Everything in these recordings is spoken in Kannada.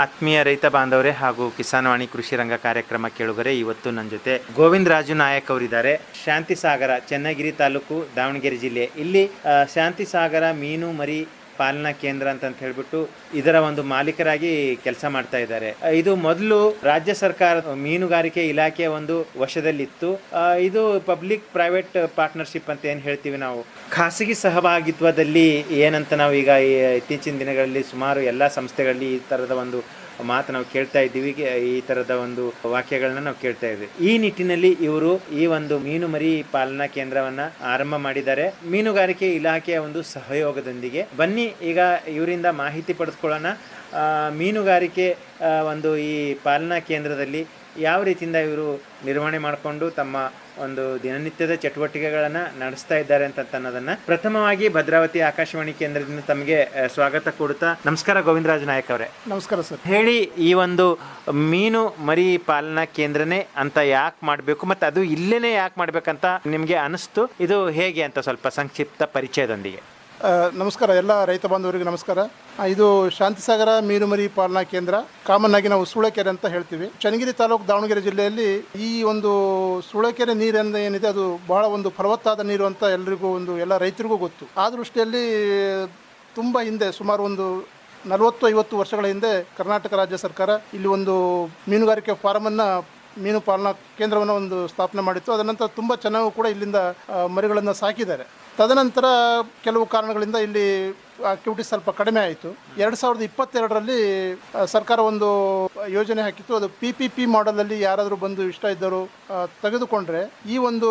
ಆತ್ಮೀಯ ರೈತ ಬಾಂಧವರೇ ಹಾಗೂ ಕಿಸಾನ್ವಾಣಿ ಕೃಷಿ ರಂಗ ಕಾರ್ಯಕ್ರಮ ಕೇಳುಗರೆ, ಇವತ್ತು ನನ್ನ ಜೊತೆ ಗೋವಿಂದ ರಾಜು ನಾಯಕ್ ಅವರಿದ್ದಾರೆ. ಶಾಂತಿ ಸಾಗರ ಚನ್ನಗಿರಿ ತಾಲೂಕು ದಾವಣಗೆರೆ ಜಿಲ್ಲೆ. ಇಲ್ಲಿ ಶಾಂತಿ ಸಾಗರ ಮೀನು, ಮರಿ ಪಾಲನಾ ಕೇಂದ್ರ ಅಂತ ಹೇಳಿಬಿಟ್ಟು ಇದರ ಒಂದು ಮಾಲೀಕರಾಗಿ ಕೆಲಸ ಮಾಡ್ತಾ ಇದ್ದಾರೆ. ಇದು ಮೊದಲು ರಾಜ್ಯ ಸರ್ಕಾರ ಮೀನುಗಾರಿಕೆ ಇಲಾಖೆಯ ಒಂದು ವಶದಲ್ಲಿತ್ತು. ಇದು ಪಬ್ಲಿಕ್ ಪ್ರೈವೇಟ್ ಪಾರ್ಟ್ನರ್ಶಿಪ್ ಅಂತ ಏನು ಹೇಳ್ತೀವಿ ನಾವು? ಖಾಸಗಿ ಸಹಭಾಗಿತ್ವದಲ್ಲಿ ಏನಂತ ನಾವು ಈಗ ಇತ್ತೀಚಿನ ದಿನಗಳಲ್ಲಿ ಸುಮಾರು ಎಲ್ಲ ಸಂಸ್ಥೆಗಳಲ್ಲಿ ಈ ಥರದ ಒಂದು ಮಾತು ನಾವು ಕೇಳ್ತಾ ಇದ್ದೀವಿ. ಈ ತರದ ಒಂದು ವಾಕ್ಯಗಳನ್ನ ನಾವು ಕೇಳ್ತಾ ಇದ್ದೀವಿ ಈ ನಿಟ್ಟಿನಲ್ಲಿ ಇವರು ಈ ಒಂದು ಮೀನು ಮರಿ ಪಾಲನಾ ಕೇಂದ್ರವನ್ನ ಆರಂಭ ಮಾಡಿದ್ದಾರೆ. ಮೀನುಗಾರಿಕೆ ಇಲಾಖೆಯ ಒಂದು ಸಹಯೋಗದೊಂದಿಗೆ. ಬನ್ನಿ, ಈಗ ಇವರಿಂದ ಮಾಹಿತಿ ಪಡೆದುಕೊಳ್ಳೋಣ. ಮೀನುಗಾರಿಕೆ ಒಂದು ಈ ಪಾಲನಾ ಕೇಂದ್ರದಲ್ಲಿ ಯಾವ ರೀತಿಯಿಂದ ಇವರು ನಿರ್ವಹಣೆ ಮಾಡಿಕೊಂಡು ತಮ್ಮ ಒಂದು ದಿನನಿತ್ಯದ ಚಟುವಟಿಕೆಗಳನ್ನು ನಡೆಸ್ತಾ ಇದ್ದಾರೆ ಅಂತ ಅನ್ನೋದನ್ನ ಪ್ರಥಮವಾಗಿ ಭದ್ರಾವತಿ ಆಕಾಶವಾಣಿ ಕೇಂದ್ರದಿಂದ ತಮಗೆ ಸ್ವಾಗತ ಕೊಡುತ್ತಾ ನಮಸ್ಕಾರ ಗೋವಿಂದರಾಜ್ ನಾಯಕ್ ಅವರೇ. ನಮಸ್ಕಾರ ಸರ್. ಹೇಳಿ ಈ ಒಂದು ಮೀನು ಮರಿ ಪಾಲನಾ ಕೇಂದ್ರನೇ ಅಂತ ಯಾಕೆ ಮಾಡಬೇಕು ಮತ್ತು ಅದು ಇಲ್ಲೇನೆ ಯಾಕೆ ಮಾಡ್ಬೇಕಂತ ನಿಮಗೆ ಅನಿಸ್ತು? ಇದು ಹೇಗೆ ಅಂತ ಸ್ವಲ್ಪ ಸಂಕ್ಷಿಪ್ತ ಪರಿಚಯದೊಂದಿಗೆ. ನಮಸ್ಕಾರ, ಎಲ್ಲ ರೈತ ಬಾಂಧವರಿಗೆ ನಮಸ್ಕಾರ. ಇದು ಶಾಂತಿಸಾಗರ ಮೀನುಮರಿ ಪಾಲನಾ ಕೇಂದ್ರ. ಕಾಮನ್ ಆಗಿ ನಾವು ಸೂಳೆಕೆರೆ ಅಂತ ಹೇಳ್ತೀವಿ. ಚನ್ನಗಿರಿ ತಾಲೂಕು ದಾವಣಗೆರೆ ಜಿಲ್ಲೆಯಲ್ಲಿ ಈ ಒಂದು ಸೂಳೆಕೆರೆ ನೀರಿಂದ ಏನಿದೆ, ಅದು ಬಹಳ ಒಂದು ಫಲವತ್ತಾದ ನೀರು ಅಂತ ಎಲ್ಲರಿಗೂ ಒಂದು, ಎಲ್ಲ ರೈತರಿಗೂ ಗೊತ್ತು. ಆ ದೃಷ್ಟಿಯಲ್ಲಿ ತುಂಬ ಹಿಂದೆ, ಸುಮಾರು ಒಂದು ನಲವತ್ತು, ಐವತ್ತು ವರ್ಷಗಳ ಹಿಂದೆ ಕರ್ನಾಟಕ ರಾಜ್ಯ ಸರ್ಕಾರ ಇಲ್ಲಿ ಒಂದು ಮೀನುಗಾರಿಕೆ ಫಾರಮನ್ನು, ಮೀನು ಪಾಲನಾ ಕೇಂದ್ರವನ್ನು ಒಂದು ಸ್ಥಾಪನೆ ಮಾಡಿತ್ತು. ಅದರ ನಂತರ ತುಂಬ ಚೆನ್ನಾಗೂ ಕೂಡ ಇಲ್ಲಿಂದ ಮರಿಗಳನ್ನು ಸಾಕಿದ್ದಾರೆ. ತದನಂತರ ಕೆಲವು ಕಾರಣಗಳಿಂದ ಇಲ್ಲಿ ಆಕ್ಟಿವಿಟಿ ಸ್ವಲ್ಪ ಕಡಿಮೆ ಆಯಿತು. ಎರಡು ಸಾವಿರದ ಇಪ್ಪತ್ತೆರಡರಲ್ಲಿ ಸರ್ಕಾರ ಒಂದು ಯೋಜನೆ ಹಾಕಿತ್ತು. ಅದು ಪಿ ಪಿ ಪಿ ಮಾಡಲಲ್ಲಿ ಯಾರಾದರೂ ಬಂದು ಇಷ್ಟ ಇದ್ದರು ತೆಗೆದುಕೊಂಡ್ರೆ ಈ ಒಂದು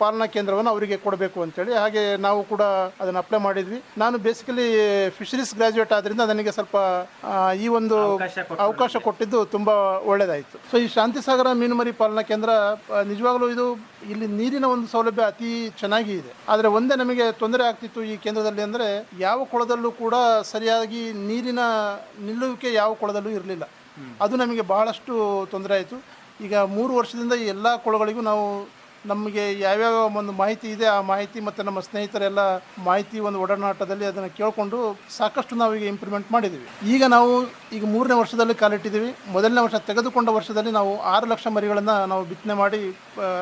ಪಾಲನಾ ಕೇಂದ್ರವನ್ನು ಅವರಿಗೆ ಕೊಡಬೇಕು ಅಂತೇಳಿ. ಹಾಗೆ ನಾವು ಕೂಡ ಅದನ್ನು ಅಪ್ಲೈ ಮಾಡಿದ್ವಿ. ನಾನು ಬೇಸಿಕಲಿ ಫಿಶರೀಸ್ ಗ್ರಾಜ್ಯುಯೇಟ್ ಆದ್ದರಿಂದ ನನಗೆ ಸ್ವಲ್ಪ ಈ ಒಂದು ಅವಕಾಶ ಕೊಟ್ಟಿದ್ದು. ತುಂಬ ಒಳ್ಳೆಯದಾಯಿತು ಸೊ ಈ ಶಾಂತಿಸಾಗರ ಮೀನುಮರಿ ಪಾಲನಾ ಕೇಂದ್ರ ನಿಜವಾಗಲೂ ನಿಜವಾಗ್ಲೂ ಇದು ಇಲ್ಲಿ ನೀರಿನ ಒಂದು ಸೌಲಭ್ಯ ಅತಿ ಚೆನ್ನಾಗಿ ಇದೆ. ಆದರೆ ಒಂದೇ ನಮಗೆ ತೊಂದರೆ ಆಗ್ತಿತ್ತು ಈ ಕೇಂದ್ರದಲ್ಲಿ ಅಂದರೆ ಯಾವ ಕೊಳದಲ್ಲೂ ಕೂಡ ಸರಿಯಾಗಿ ನೀರಿನ ನಿಲ್ಲುವಿಕೆ ಯಾವ ಕೊಳದಲ್ಲೂ ಇರಲಿಲ್ಲ. ಅದು ನಮಗೆ ಬಹಳಷ್ಟು ತೊಂದರೆ ಆಯಿತು. ಈಗ ಮೂರು ವರ್ಷದಿಂದ ಈ ಎಲ್ಲ ಕೊಳಗಳಿಗೂ ನಾವು ನಮಗೆ ಯಾವ್ಯಾವ ಒಂದು ಮಾಹಿತಿ ಇದೆ, ಆ ಮಾಹಿತಿ ಮತ್ತು ನಮ್ಮ ಸ್ನೇಹಿತರೆಲ್ಲ ಮಾಹಿತಿ ಒಂದು ಒಡನಾಟದಲ್ಲಿ ಅದನ್ನು ಕೇಳಿಕೊಂಡು ಸಾಕಷ್ಟು ನಾವು ಈಗ ಇಂಪ್ರೂವ್ಮೆಂಟ್ ಮಾಡಿದ್ದೀವಿ. ಈಗ ನಾವು ಈಗ ಮೂರನೇ ವರ್ಷದಲ್ಲಿ ಕಾಲಿಟ್ಟಿದ್ದೀವಿ ಮೊದಲನೇ ವರ್ಷ ತೆಗೆದುಕೊಂಡ ವರ್ಷದಲ್ಲಿ ನಾವು ಆರು ಲಕ್ಷ ಮರಿಗಳನ್ನು ನಾವು ಬಿತ್ತನೆ ಮಾಡಿ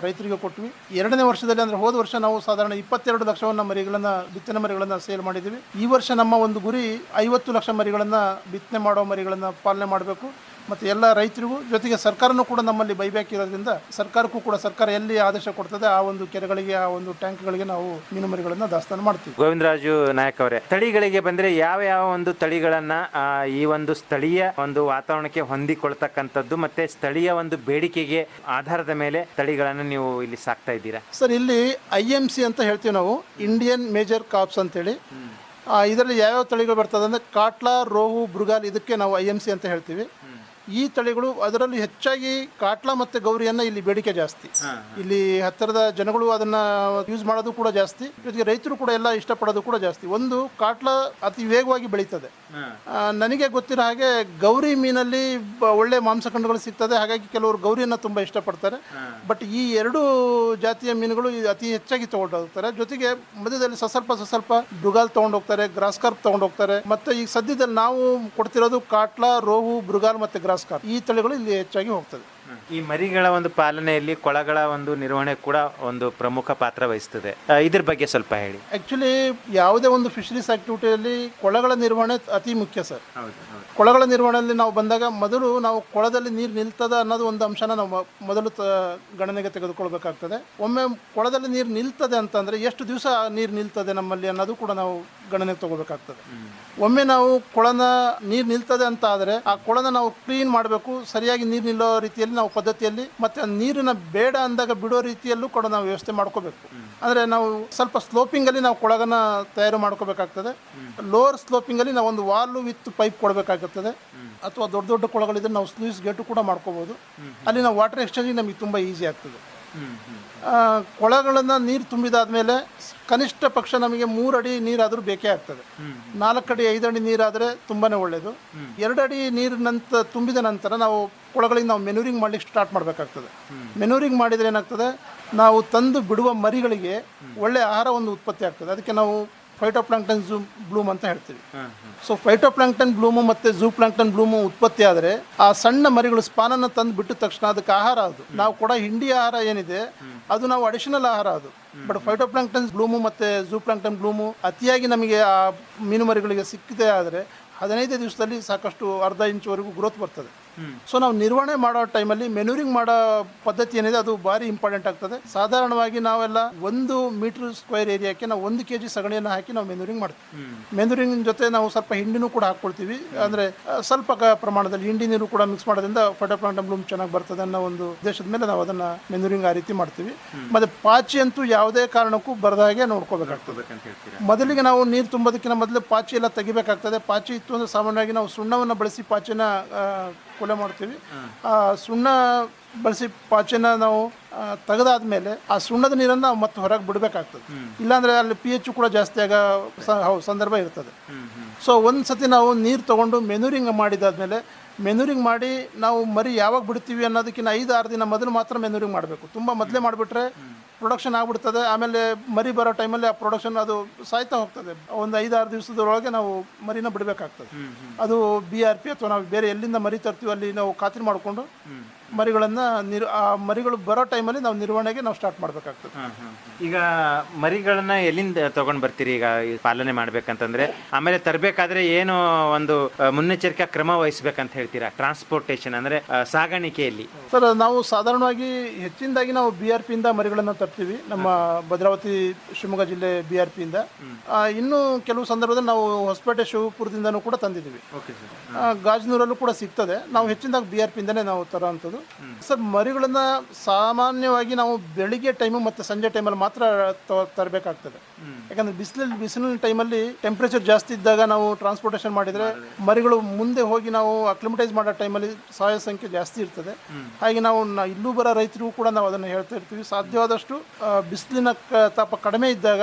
ರೈತರಿಗೆ ಕೊಟ್ವಿ. ಎರಡನೇ ವರ್ಷದಲ್ಲಿ ಅಂದರೆ ಹೋದ ವರ್ಷ ನಾವು ಸಾಧಾರಣ ಇಪ್ಪತ್ತೆರಡು ಲಕ್ಷವನ್ನು ಮರಿಗಳನ್ನು, ಬಿತ್ತನೆ ಮರಿಗಳನ್ನು ಸೇಲ್ ಮಾಡಿದ್ದೀವಿ. ಈ ವರ್ಷ ನಮ್ಮ ಒಂದು ಗುರಿ ಐವತ್ತು ಲಕ್ಷ ಮರಿಗಳನ್ನು ಬಿತ್ತನೆ ಮಾಡೋ ಮರಿಗಳನ್ನು ಪಾಲನೆ ಮಾಡಬೇಕು. ಮತ್ತು ಎಲ್ಲ ರೈತರಿಗೂ ಜೊತೆಗೆ ಸರ್ಕಾರನೂ ಕೂಡ ನಮ್ಮಲ್ಲಿ ಬೈಬ್ಯಾಕ್ ಇರೋದ್ರಿಂದ ಸರ್ಕಾರಕ್ಕೂ ಕೂಡ ಸರ್ಕಾರ ಎಲ್ಲಿ ಆದೇಶ ಕೊಡ್ತದೆ ಆ ಒಂದು ಕೆರೆಗಳಿಗೆ ಆ ಒಂದು ಟ್ಯಾಂಕ್ಗಳಿಗೆ ನಾವು ಮೀನುಮರಿಗಳನ್ನು ದಾಸ್ತಾನು ಮಾಡ್ತೀವಿ. ಗೋವಿಂದರಾಜು ನಾಯಕ್ ಅವರೇ ತಳಿಗಳಿಗೆ ಬಂದರೆ ಯಾವ ಯಾವ ಒಂದು ತಳಿಗಳನ್ನ ಆ, ಈ ಒಂದು ಸ್ಥಳೀಯ ಒಂದು ವಾತಾವರಣಕ್ಕೆ ಹೊಂದಿಕೊಳ್ತಕ್ಕಂಥದ್ದು ಮತ್ತೆ ಸ್ಥಳೀಯ ಒಂದು ಬೇಡಿಕೆಗೆ ಆಧಾರದ ಮೇಲೆ ತಳಿಗಳನ್ನು ನೀವು ಇಲ್ಲಿ ಸಾಕ್ತಾ ಇದ್ದೀರಾ? ಸರ್ ಇಲ್ಲಿ ಐ ಎಂ ಸಿ ಅಂತ ಹೇಳ್ತೀವಿ ನಾವು ಇಂಡಿಯನ್ ಮೇಜರ್ ಕಾಪ್ಸ್ ಅಂತೇಳಿ. ಇದರಲ್ಲಿ ಯಾವ್ಯಾವ ತಳಿಗಳು ಬರ್ತದೆ ಅಂದರೆ ಕಾಟ್ಲಾ ರೋಹು ಬೃಗಾಲ್ ಇದಕ್ಕೆ ನಾವು ಐ ಎಂ ಸಿ ಅಂತ ಹೇಳ್ತೀವಿ. ಈ ತಳಿಗಳು ಅದರಲ್ಲಿ ಹೆಚ್ಚಾಗಿ ಕಾಟ್ಲಾ ಮತ್ತು ಗೌರಿಯನ್ನು ಇಲ್ಲಿ ಬೇಡಿಕೆ ಜಾಸ್ತಿ. ಇಲ್ಲಿ ಹತ್ತಿರದ ಜನಗಳು ಅದನ್ನ ಯೂಸ್ ಮಾಡೋದು ಕೂಡ ಜಾಸ್ತಿ. ಜೊತೆಗೆ ರೈತರು ಕೂಡ ಎಲ್ಲ ಇಷ್ಟಪಡೋದು ಕೂಡ ಜಾಸ್ತಿ. ಒಂದು ಕಾಟ್ಲಾ ಅತಿ ವೇಗವಾಗಿ ಬೆಳೀತದೆ. ನನಗೆ ಗೊತ್ತಿರೋ ಹಾಗೆ ಗೌರಿ ಮೀನಲ್ಲಿ ಒಳ್ಳೆ ಮಾಂಸಖಂಡಗಳು ಸಿಗ್ತದೆ. ಹಾಗಾಗಿ ಕೆಲವರು ಗೌರಿಯನ್ನು ತುಂಬ ಇಷ್ಟಪಡ್ತಾರೆ. ಬಟ್ ಈ ಎರಡು ಜಾತಿಯ ಮೀನುಗಳು ಅತಿ ಹೆಚ್ಚಾಗಿ ತಗೊಂಡೋಗ್ತಾರೆ. ಜೊತೆಗೆ ಮಧ್ಯದಲ್ಲಿ ಸಸ್ವಲ್ಪ ಸಸ್ವಲ್ಪ ಮೃಗಾಲ್ ತಗೊಂಡೋಗ್ತಾರೆ ಗ್ರಾಸ್ಕರ್ಪ್ ತಗೊಂಡೋಗ್ತಾರೆ. ಮತ್ತು ತಗೊಂಡು ಹೋಗ್ತಾರೆ ಮತ್ತೆ ಈಗ ಸದ್ಯದಲ್ಲಿ ನಾವು ಕೊಡ್ತಿರೋದು ಕಾಟ್ಲಾ ರೋಹು ಮೃಗಾಲ್ ಮತ್ತೆ ಗ್ರಾಸ್ ಕಾರ್ಪ್ ಈ ತಳಿಗಳು ಇಲ್ಲಿ ಹೆಚ್ಚಾಗಿ ಹೋಗ್ತದೆ. ಈ ಮರಿಗಳ ಒಂದು ಪಾಲನೆಯಲ್ಲಿ ಕೊಳಗಳ ಒಂದು ನಿರ್ವಹಣೆ ಕೂಡ ಒಂದು ಪ್ರಮುಖ ಪಾತ್ರ ವಹಿಸ್ತದೆ. ಇದ್ರ ಬಗ್ಗೆ ಸ್ವಲ್ಪ ಹೇಳಿ. ಆ್ಯಕ್ಚುಲಿ ಯಾವುದೇ ಒಂದು ಫಿಶರೀಸ್ ಆಕ್ಟಿವಿಟಿಯಲ್ಲಿ ಕೊಳಗಳ ನಿರ್ವಹಣೆ ಅತಿ ಮುಖ್ಯ ಸರ್. ಕೊಳಗಳ ನಿರ್ವಹಣೆಯಲ್ಲಿ ನಾವು ಬಂದಾಗ ಮೊದಲು ನಾವು ಕೊಳದಲ್ಲಿ ನೀರು ನಿಲ್ತದ ಅನ್ನೋದು ಒಂದು ಅಂಶನ ನಾವು ಮೊದಲು ಗಣನೆಗೆ ತೆಗೆದುಕೊಳ್ಬೇಕಾಗ್ತದೆ. ಒಮ್ಮೆ ಕೊಳದಲ್ಲಿ ನೀರು ನಿಲ್ತದೆ ಅಂತಂದರೆ ಎಷ್ಟು ದಿವಸ ನೀರು ನಿಲ್ತದೆ ನಮ್ಮಲ್ಲಿ ಅನ್ನೋದು ಕೂಡ ನಾವು ಗಣನೆಗೆ ತಗೋಬೇಕಾಗ್ತದೆ ಒಮ್ಮೆ ನಾವು ಕೊಳನ ನೀರು ನಿಲ್ತದೆ ಅಂತ ಆದರೆ ಆ ಕೊಳನ ನಾವು ಕ್ಲೀನ್ ಮಾಡಬೇಕು ಸರಿಯಾಗಿ ನೀರು ನಿಲ್ಲೋ ರೀತಿಯಲ್ಲಿ ನಾವು ಪದ್ಧತಿಯಲ್ಲಿ ಮತ್ತೆ ನೀರಿನ ಬೇಡ ಅಂದಾಗ ಬಿಡೋ ರೀತಿಯಲ್ಲೂ ಕೂಡ ನಾವು ವ್ಯವಸ್ಥೆ ಮಾಡ್ಕೋಬೇಕು. ಅಂದರೆ ನಾವು ಸ್ವಲ್ಪ ಸ್ಲೋಪಿಂಗಲ್ಲಿ ನಾವು ಕೊಳಗನ ತಯಾರು ಮಾಡ್ಕೋಬೇಕಾಗ್ತದೆ. ಲೋವರ್ ಸ್ಲೋಪಿಂಗಲ್ಲಿ ನಾವು ಒಂದು ವಾಲ್ ವಿತ್ ಪೈಪ್ ಕೊಡಬೇಕಾಗುತ್ತದೆ ಅಥವಾ ದೊಡ್ಡ ದೊಡ್ಡ ಕೊಳಗಳಿದ್ರೆ ನಾವು ಸ್ಲೂಯಿಸ್ ಗೇಟ್ ಕೂಡ ಮಾಡ್ಕೋಬೋದು. ಅಲ್ಲಿ ನಾವು ವಾಟರ್ ಎಕ್ಸ್ಚೇಂಜಿಂಗ್ ನಮಗೆ ತುಂಬ ಈಸಿ ಆಗ್ತದೆ. ಕೊಳಗಳನ್ನು ನೀರು ತುಂಬಿದಾದ್ಮೇಲೆ ಕನಿಷ್ಠ ಪಕ್ಷ ನಮಗೆ ಮೂರಡಿ ನೀರಾದರೂ ಬೇಕೇ ಆಗ್ತದೆ. ನಾಲ್ಕಡಿ ಅಡಿ ಐದು ಅಡಿ ನೀರಾದರೆ ತುಂಬಾ ಒಳ್ಳೆಯದು ಎರಡು ಅಡಿ ನೀರು ತುಂಬಿದ ನಂತರ ನಾವು ಕೊಳಗಳಿಗೆ ನಾವು ಮೆನೂರಿಂಗ್ ಮಾಡಲಿಕ್ಕೆ ಸ್ಟಾರ್ಟ್ ಮಾಡಬೇಕಾಗ್ತದೆ. ಮೆನೂರಿಂಗ್ ಮಾಡಿದರೆ ಏನಾಗ್ತದೆ? ನಾವು ತಂದು ಬಿಡುವ ಮರಿಗಳಿಗೆ ಒಳ್ಳೆ ಆಹಾರ ಒಂದು ಉತ್ಪತ್ತಿ ಆಗ್ತದೆ. ಅದಕ್ಕೆ ನಾವು ಫೈಟೋಪ್ಲಾಂಕ್ಟನ್ ಝೂ ಬ್ಲೂಮ್ ಅಂತ ಹೇಳ್ತೀವಿ. ಸೊ ಫೈಟೋಪ್ಲಾಂಕ್ಟನ್ ಬ್ಲೂಮು ಮತ್ತು ಝೂ ಪ್ಲಾಂಕ್ಟನ್ ಬ್ಲೂಮು ಉತ್ಪತ್ತಿ ಆದರೆ ಆ ಸಣ್ಣ ಮರಿಗಳು ಸ್ಪಾನನ್ನು ತಂದು ಬಿಟ್ಟ ತಕ್ಷಣ ಅದಕ್ಕೆ ಆಹಾರ ಅದು. ನಾವು ಕೂಡ ಹಿಂಡಿ ಆಹಾರ ಏನಿದೆ ಅದು ನಾವು ಅಡಿಷನಲ್ ಆಹಾರ ಅದು. ಬಟ್ ಫೈಟೋಪ್ಲಾಂಕ್ಟನ್ ಬ್ಲೂಮು ಮತ್ತು ಝೂ ಪ್ಲಾಂಕ್ಟನ್ ಬ್ಲೂಮು ಅತಿಯಾಗಿ ನಮಗೆ ಆ ಮೀನು ಮರಿಗಳಿಗೆ ಸಿಕ್ಕಿದೆ ಆದರೆ ಹದಿನೈದು ದಿವಸದಲ್ಲಿ ಸಾಕಷ್ಟು ಅರ್ಧ ಇಂಚುವರೆಗೂ ಗ್ರೋತ್ ಬರ್ತದೆ. ಸೊ ನಾವು ನಿರ್ವಹಣೆ ಮಾಡೋ ಟೈಮಲ್ಲಿ ಮೆನ್ಯೂರಿಂಗ್ ಮಾಡೋ ಪದ್ಧತಿ ಏನಿದೆ ಅದು ಭಾರಿ ಇಂಪಾರ್ಟೆಂಟ್ ಆಗ್ತದೆ. ಸಾಧಾರಣವಾಗಿ ನಾವೆಲ್ಲ ಒಂದು ಮೀಟರ್ ಸ್ಕ್ವೇರ್ ಏರಿಯಾಕ್ಕೆ ನಾವು ಒಂದು ಕೆ ಜಿ ಸಗಣಿಯನ್ನು ಹಾಕಿ ನಾವು ಮೆನ್ಯೂರಿಂಗ್ ಮಾಡ್ತೀವಿ. ಮೆನ್ಯೂರಿಂಗ್ ಜೊತೆ ನಾವು ಸ್ವಲ್ಪ ಹಿಂಡಿನೂ ಕೂಡ ಹಾಕ್ಕೊಳ್ತೀವಿ. ಅಂದರೆ ಸ್ವಲ್ಪ ಪ್ರಮಾಣದಲ್ಲಿ ಹಿಂಡಿ ನೀರು ಕೂಡ ಮಿಕ್ಸ್ ಮಾಡೋದ್ರಿಂದ ಫೋಟೋಪ್ಲಾಂಟಮ್ ಬ್ಲೂಮ್ ಚೆನ್ನಾಗಿ ಬರ್ತದೆ ಅನ್ನೋ ಒಂದು ಉದ್ದೇಶದ ಮೇಲೆ ನಾವು ಅದನ್ನು ಮೆನ್ಯೂರಿಂಗ್ ಆ ರೀತಿ ಮಾಡ್ತೀವಿ. ಮತ್ತು ಪಾಚಿ ಅಂತೂ ಯಾವುದೇ ಕಾರಣಕ್ಕೂ ಬರದ ಹಾಗೆ ನೋಡ್ಕೋಬೇಕಾಗ್ತದೆ. ಮೊದಲಿಗೆ ನಾವು ನೀರು ತುಂಬೋದಕ್ಕಿಂತ ಮೊದಲು ಪಾಚಿ ಎಲ್ಲ ತೆಗಿಬೇಕಾಗ್ತದೆ. ಪಾಚಿ ಇತ್ತು ಅಂದರೆ ಸಾಮಾನ್ಯವಾಗಿ ನಾವು ಸುಣ್ಣವನ್ನು ಬಳಸಿ ಪಾಚಿನ ಕೊಲೆ ಮಾಡ್ತೀವಿ. ಆ ಸುಣ್ಣ ಬಳಸಿ ಪಾಚಿನ ನಾವು ತೆಗೆದಾದ್ಮೇಲೆ ಆ ಸುಣ್ಣದ ನೀರನ್ನು ನಾವು ಮತ್ತೆ ಹೊರಗೆ ಬಿಡಬೇಕಾಗ್ತದೆ. ಇಲ್ಲಾಂದರೆ ಅಲ್ಲಿ ಪಿ ಎಚ್ ಕೂಡ ಜಾಸ್ತಿ ಆಗ ಸಂದರ್ಭ ಇರ್ತದೆ. ಸೊ ಒಂದ್ಸತಿ ನಾವು ನೀರು ತಗೊಂಡು ಮೆನೂರಿಂಗ್ ಮಾಡಿದಾದ್ಮೇಲೆ ಮೆನೂರಿಂಗ್ ಮಾಡಿ ನಾವು ಮರಿ ಯಾವಾಗ ಬಿಡ್ತೀವಿ ಅನ್ನೋದಕ್ಕಿಂತ ಐದು ಆರು ದಿನ ಮೊದಲು ಮಾತ್ರ ಮೆನೂರಿಂಗ್ ಮಾಡಬೇಕು. ತುಂಬ ಮೊದಲೇ ಮಾಡಿಬಿಟ್ರೆ ಪ್ರೊಡಕ್ಷನ್ ಆಗ್ಬಿಡ್ತದೆ. ಆಮೇಲೆ ಮರಿ ಬರೋ ಟೈಮಲ್ಲಿ ಆ ಪ್ರೊಡಕ್ಷನ್ ಅದು ಸಾಯ್ತಾ ಹೋಗ್ತದೆ. ಒಂದು ಐದಾರು ದಿವಸದೊಳಗೆ ನಾವು ಮರಿನ ಬಿಡಬೇಕಾಗ್ತದೆ. ಅದು ಬಿ ಆರ್ ಪಿ ಅಥವಾ ನಾವು ಬೇರೆ ಎಲ್ಲಿಂದ ಮರಿ ತರ್ತೀವಿ ಅಲ್ಲಿ ನಾವು ಖಾತ್ರಿ ಮಾಡಿಕೊಂಡು ಮರಿಗಳನ್ನು ನಿರ್ ಆ ಮರಿಗಳು ಬರೋ ಟೈಮಲ್ಲಿ ನಾವು ನಿರ್ವಹಣೆಗೆ ನಾವು ಸ್ಟಾರ್ಟ್ ಮಾಡಬೇಕಾಗ್ತದೆ. ಈಗ ಮರಿಗಳನ್ನ ಎಲ್ಲಿಂದ ತಗೊಂಡ್ ಬರ್ತೀರಿ ಈಗ ಈ ಪಾಲನೆ ಮಾಡ್ಬೇಕಂತಂದ್ರೆ? ಆಮೇಲೆ ತರಬೇಕಾದ್ರೆ ಏನು ಒಂದು ಮುನ್ನೆಚ್ಚರಿಕೆ ಮುನ್ನೆಚ್ಚರಿಕಾ ಕ್ರಮ ವಹಿಸ್ಬೇಕಂತ ಹೇಳ್ತೀರಾ? ಟ್ರಾನ್ಸ್ಪೋರ್ಟೇಷನ್ ಅಂದ್ರೆ ಆ, ಸಾಗಾಣಿಕೆಯಲ್ಲಿ. ಸರ್ ನಾವು ಸಾಧಾರಣವಾಗಿ ಹೆಚ್ಚಿನದಾಗಿ ನಾವು ಬಿ ಆರ್ ಪಿಯಿಂದ ಮರಿಗಳನ್ನು ತರ್ತೀವಿ. ನಮ್ಮ ಭದ್ರಾವತಿ ಶಿವಮೊಗ್ಗ ಜಿಲ್ಲೆ ಬಿ ಆರ್ ಪಿಯಿಂದ ಇನ್ನು ಕೆಲವು ಸಂದರ್ಭದಲ್ಲಿ ನಾವು ಹೊಸಪೇಟೆ ಶಿವಪುರದಿಂದನೂ ಕೂಡ ತಂದಿದ್ದೀವಿ. ಆ, ಗಾಜನೂರಲ್ಲೂ ಕೂಡ ಸಿಗ್ತದೆ. ನಾವು ಹೆಚ್ಚಿನದಾಗಿ ಬಿ ಆರ್ ಪಿಯಿಂದನೇ ನಾವು ತರೋವಂಥದ್ದು ಸರ್ ಮರಿಗಳನ್ನ ಸಾಮಾನ್ಯವಾಗಿ ನಾವು ಬೆಳಿಗ್ಗೆ ಟೈಮು ಮತ್ತು ಸಂಜೆ ಟೈಮಲ್ಲಿ ಮಾತ್ರ ತ- ತರಬೇಕಾಗ್ತದೆ. ಯಾಕಂದ್ರೆ ಬಿಸಿಲಲ್ಲಿ ಬಿಸಿಲಿನ ಟೈಮಲ್ಲಿ ಟೆಂಪ್ರೇಚರ್ ಜಾಸ್ತಿ ಇದ್ದಾಗ ನಾವು ಟ್ರಾನ್ಸ್ಪೋರ್ಟೇಷನ್ ಮಾಡಿದರೆ ಮರಿಗಳು ಮುಂದೆ ಹೋಗಿ ನಾವು ಅಕ್ಲಿಮಟೈಸ್ ಮಾಡೋ ಟೈಮಲ್ಲಿ ಸಾಯೋ ಸಂಖ್ಯೆ ಜಾಸ್ತಿ ಇರ್ತದೆ. ಹಾಗೆ ನಾವು ನ- ಇಲ್ಲೂ ಬರೋ ರೈತರಿಗೂ ಕೂಡ ನಾವು ಅದನ್ನು ಹೇಳ್ತಾ ಇರ್ತೀವಿ. ಸಾಧ್ಯವಾದಷ್ಟು ಬಿಸಿಲಿನ ಕ- ತಾಪ ಕಡಿಮೆ ಇದ್ದಾಗ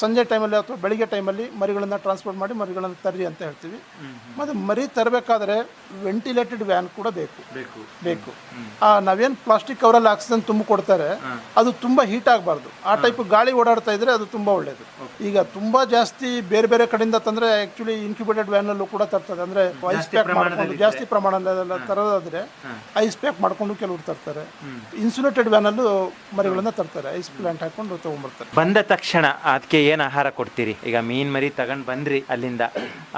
ಸಂಜೆ ಟೈಮಲ್ಲಿ ಅಥವಾ ಬೆಳಿಗ್ಗೆ ಟೈಮಲ್ಲಿ ಮರಿಗಳನ್ನು ಟ್ರಾನ್ಸ್ಪೋರ್ಟ್ ಮಾಡಿ ಮರಿಗಳನ್ನು ತರ್ರಿ ಅಂತ ಹೇಳ್ತೀವಿ. ಮತ್ತು ಮರಿ ತರಬೇಕಾದ್ರೆ ವೆಂಟಿಲೇಟೆಡ್ ವ್ಯಾನ್ ಕೂಡ ಬೇಕು. ಬೇಕು. ನಾವೇನು ಪ್ಲಾಸ್ಟಿಕ್ ಕವರಲ್ಲಿ ಆಕ್ಸಿಜನ್ ತುಂಬ ಕೊಡ್ತಾರೆ. ಅದು ತುಂಬ ಹೀಟ್ ಆಗಬಾರ್ದು. ಆ ಟೈಪ್ ಗಾಳಿ ಓಡಾಡ್ತಾ ಇದ್ರೆ ಅದು ತುಂಬ ಒಳ್ಳೆಯದು ಈಗ ತುಂಬ ಜಾಸ್ತಿ ಬೇರೆ ಬೇರೆ ಕಡೆಯಿಂದ ತಂದರೆ ಆ್ಯಕ್ಚುಲಿ ಇನ್ಕ್ಯುಬೇಟೆಡ್ ವ್ಯಾನಲ್ಲೂ ಕೂಡ ತರ್ತದೆ. ಅಂದರೆ ಐಸ್ ಪ್ಯಾಕ್ ಮಾಡ್ಕೊಂಡು ಜಾಸ್ತಿ ಪ್ರಮಾಣದಲ್ಲೆಲ್ಲ ತರೋದಾದರೆ ಐಸ್ ಪ್ಯಾಕ್ ಮಾಡಿಕೊಂಡು ಕೆಲವರು ತರ್ತಾರೆ. ಇನ್ಸುಲೇಟೆಡ್ ವ್ಯಾನಲ್ಲೂ ಮರಿಗಳನ್ನು ತರ್ತಾರೆ. ಐಸ್ ಪ್ಲಾಂಟ್ ಹಾಕ್ಕೊಂಡು ತೊಗೊಂಡ್ಬರ್ತಾರೆ ಬಂದ ತಕ್ಷಣ ಅದಕ್ಕೆ ಏನು ಆಹಾರ ಕೊಡ್ತೀರಿ? ಈಗ ಮೀನ್ ಮರಿ ತಗೊಂಡು ಬಂದ್ರಿ ಅಲ್ಲಿಂದ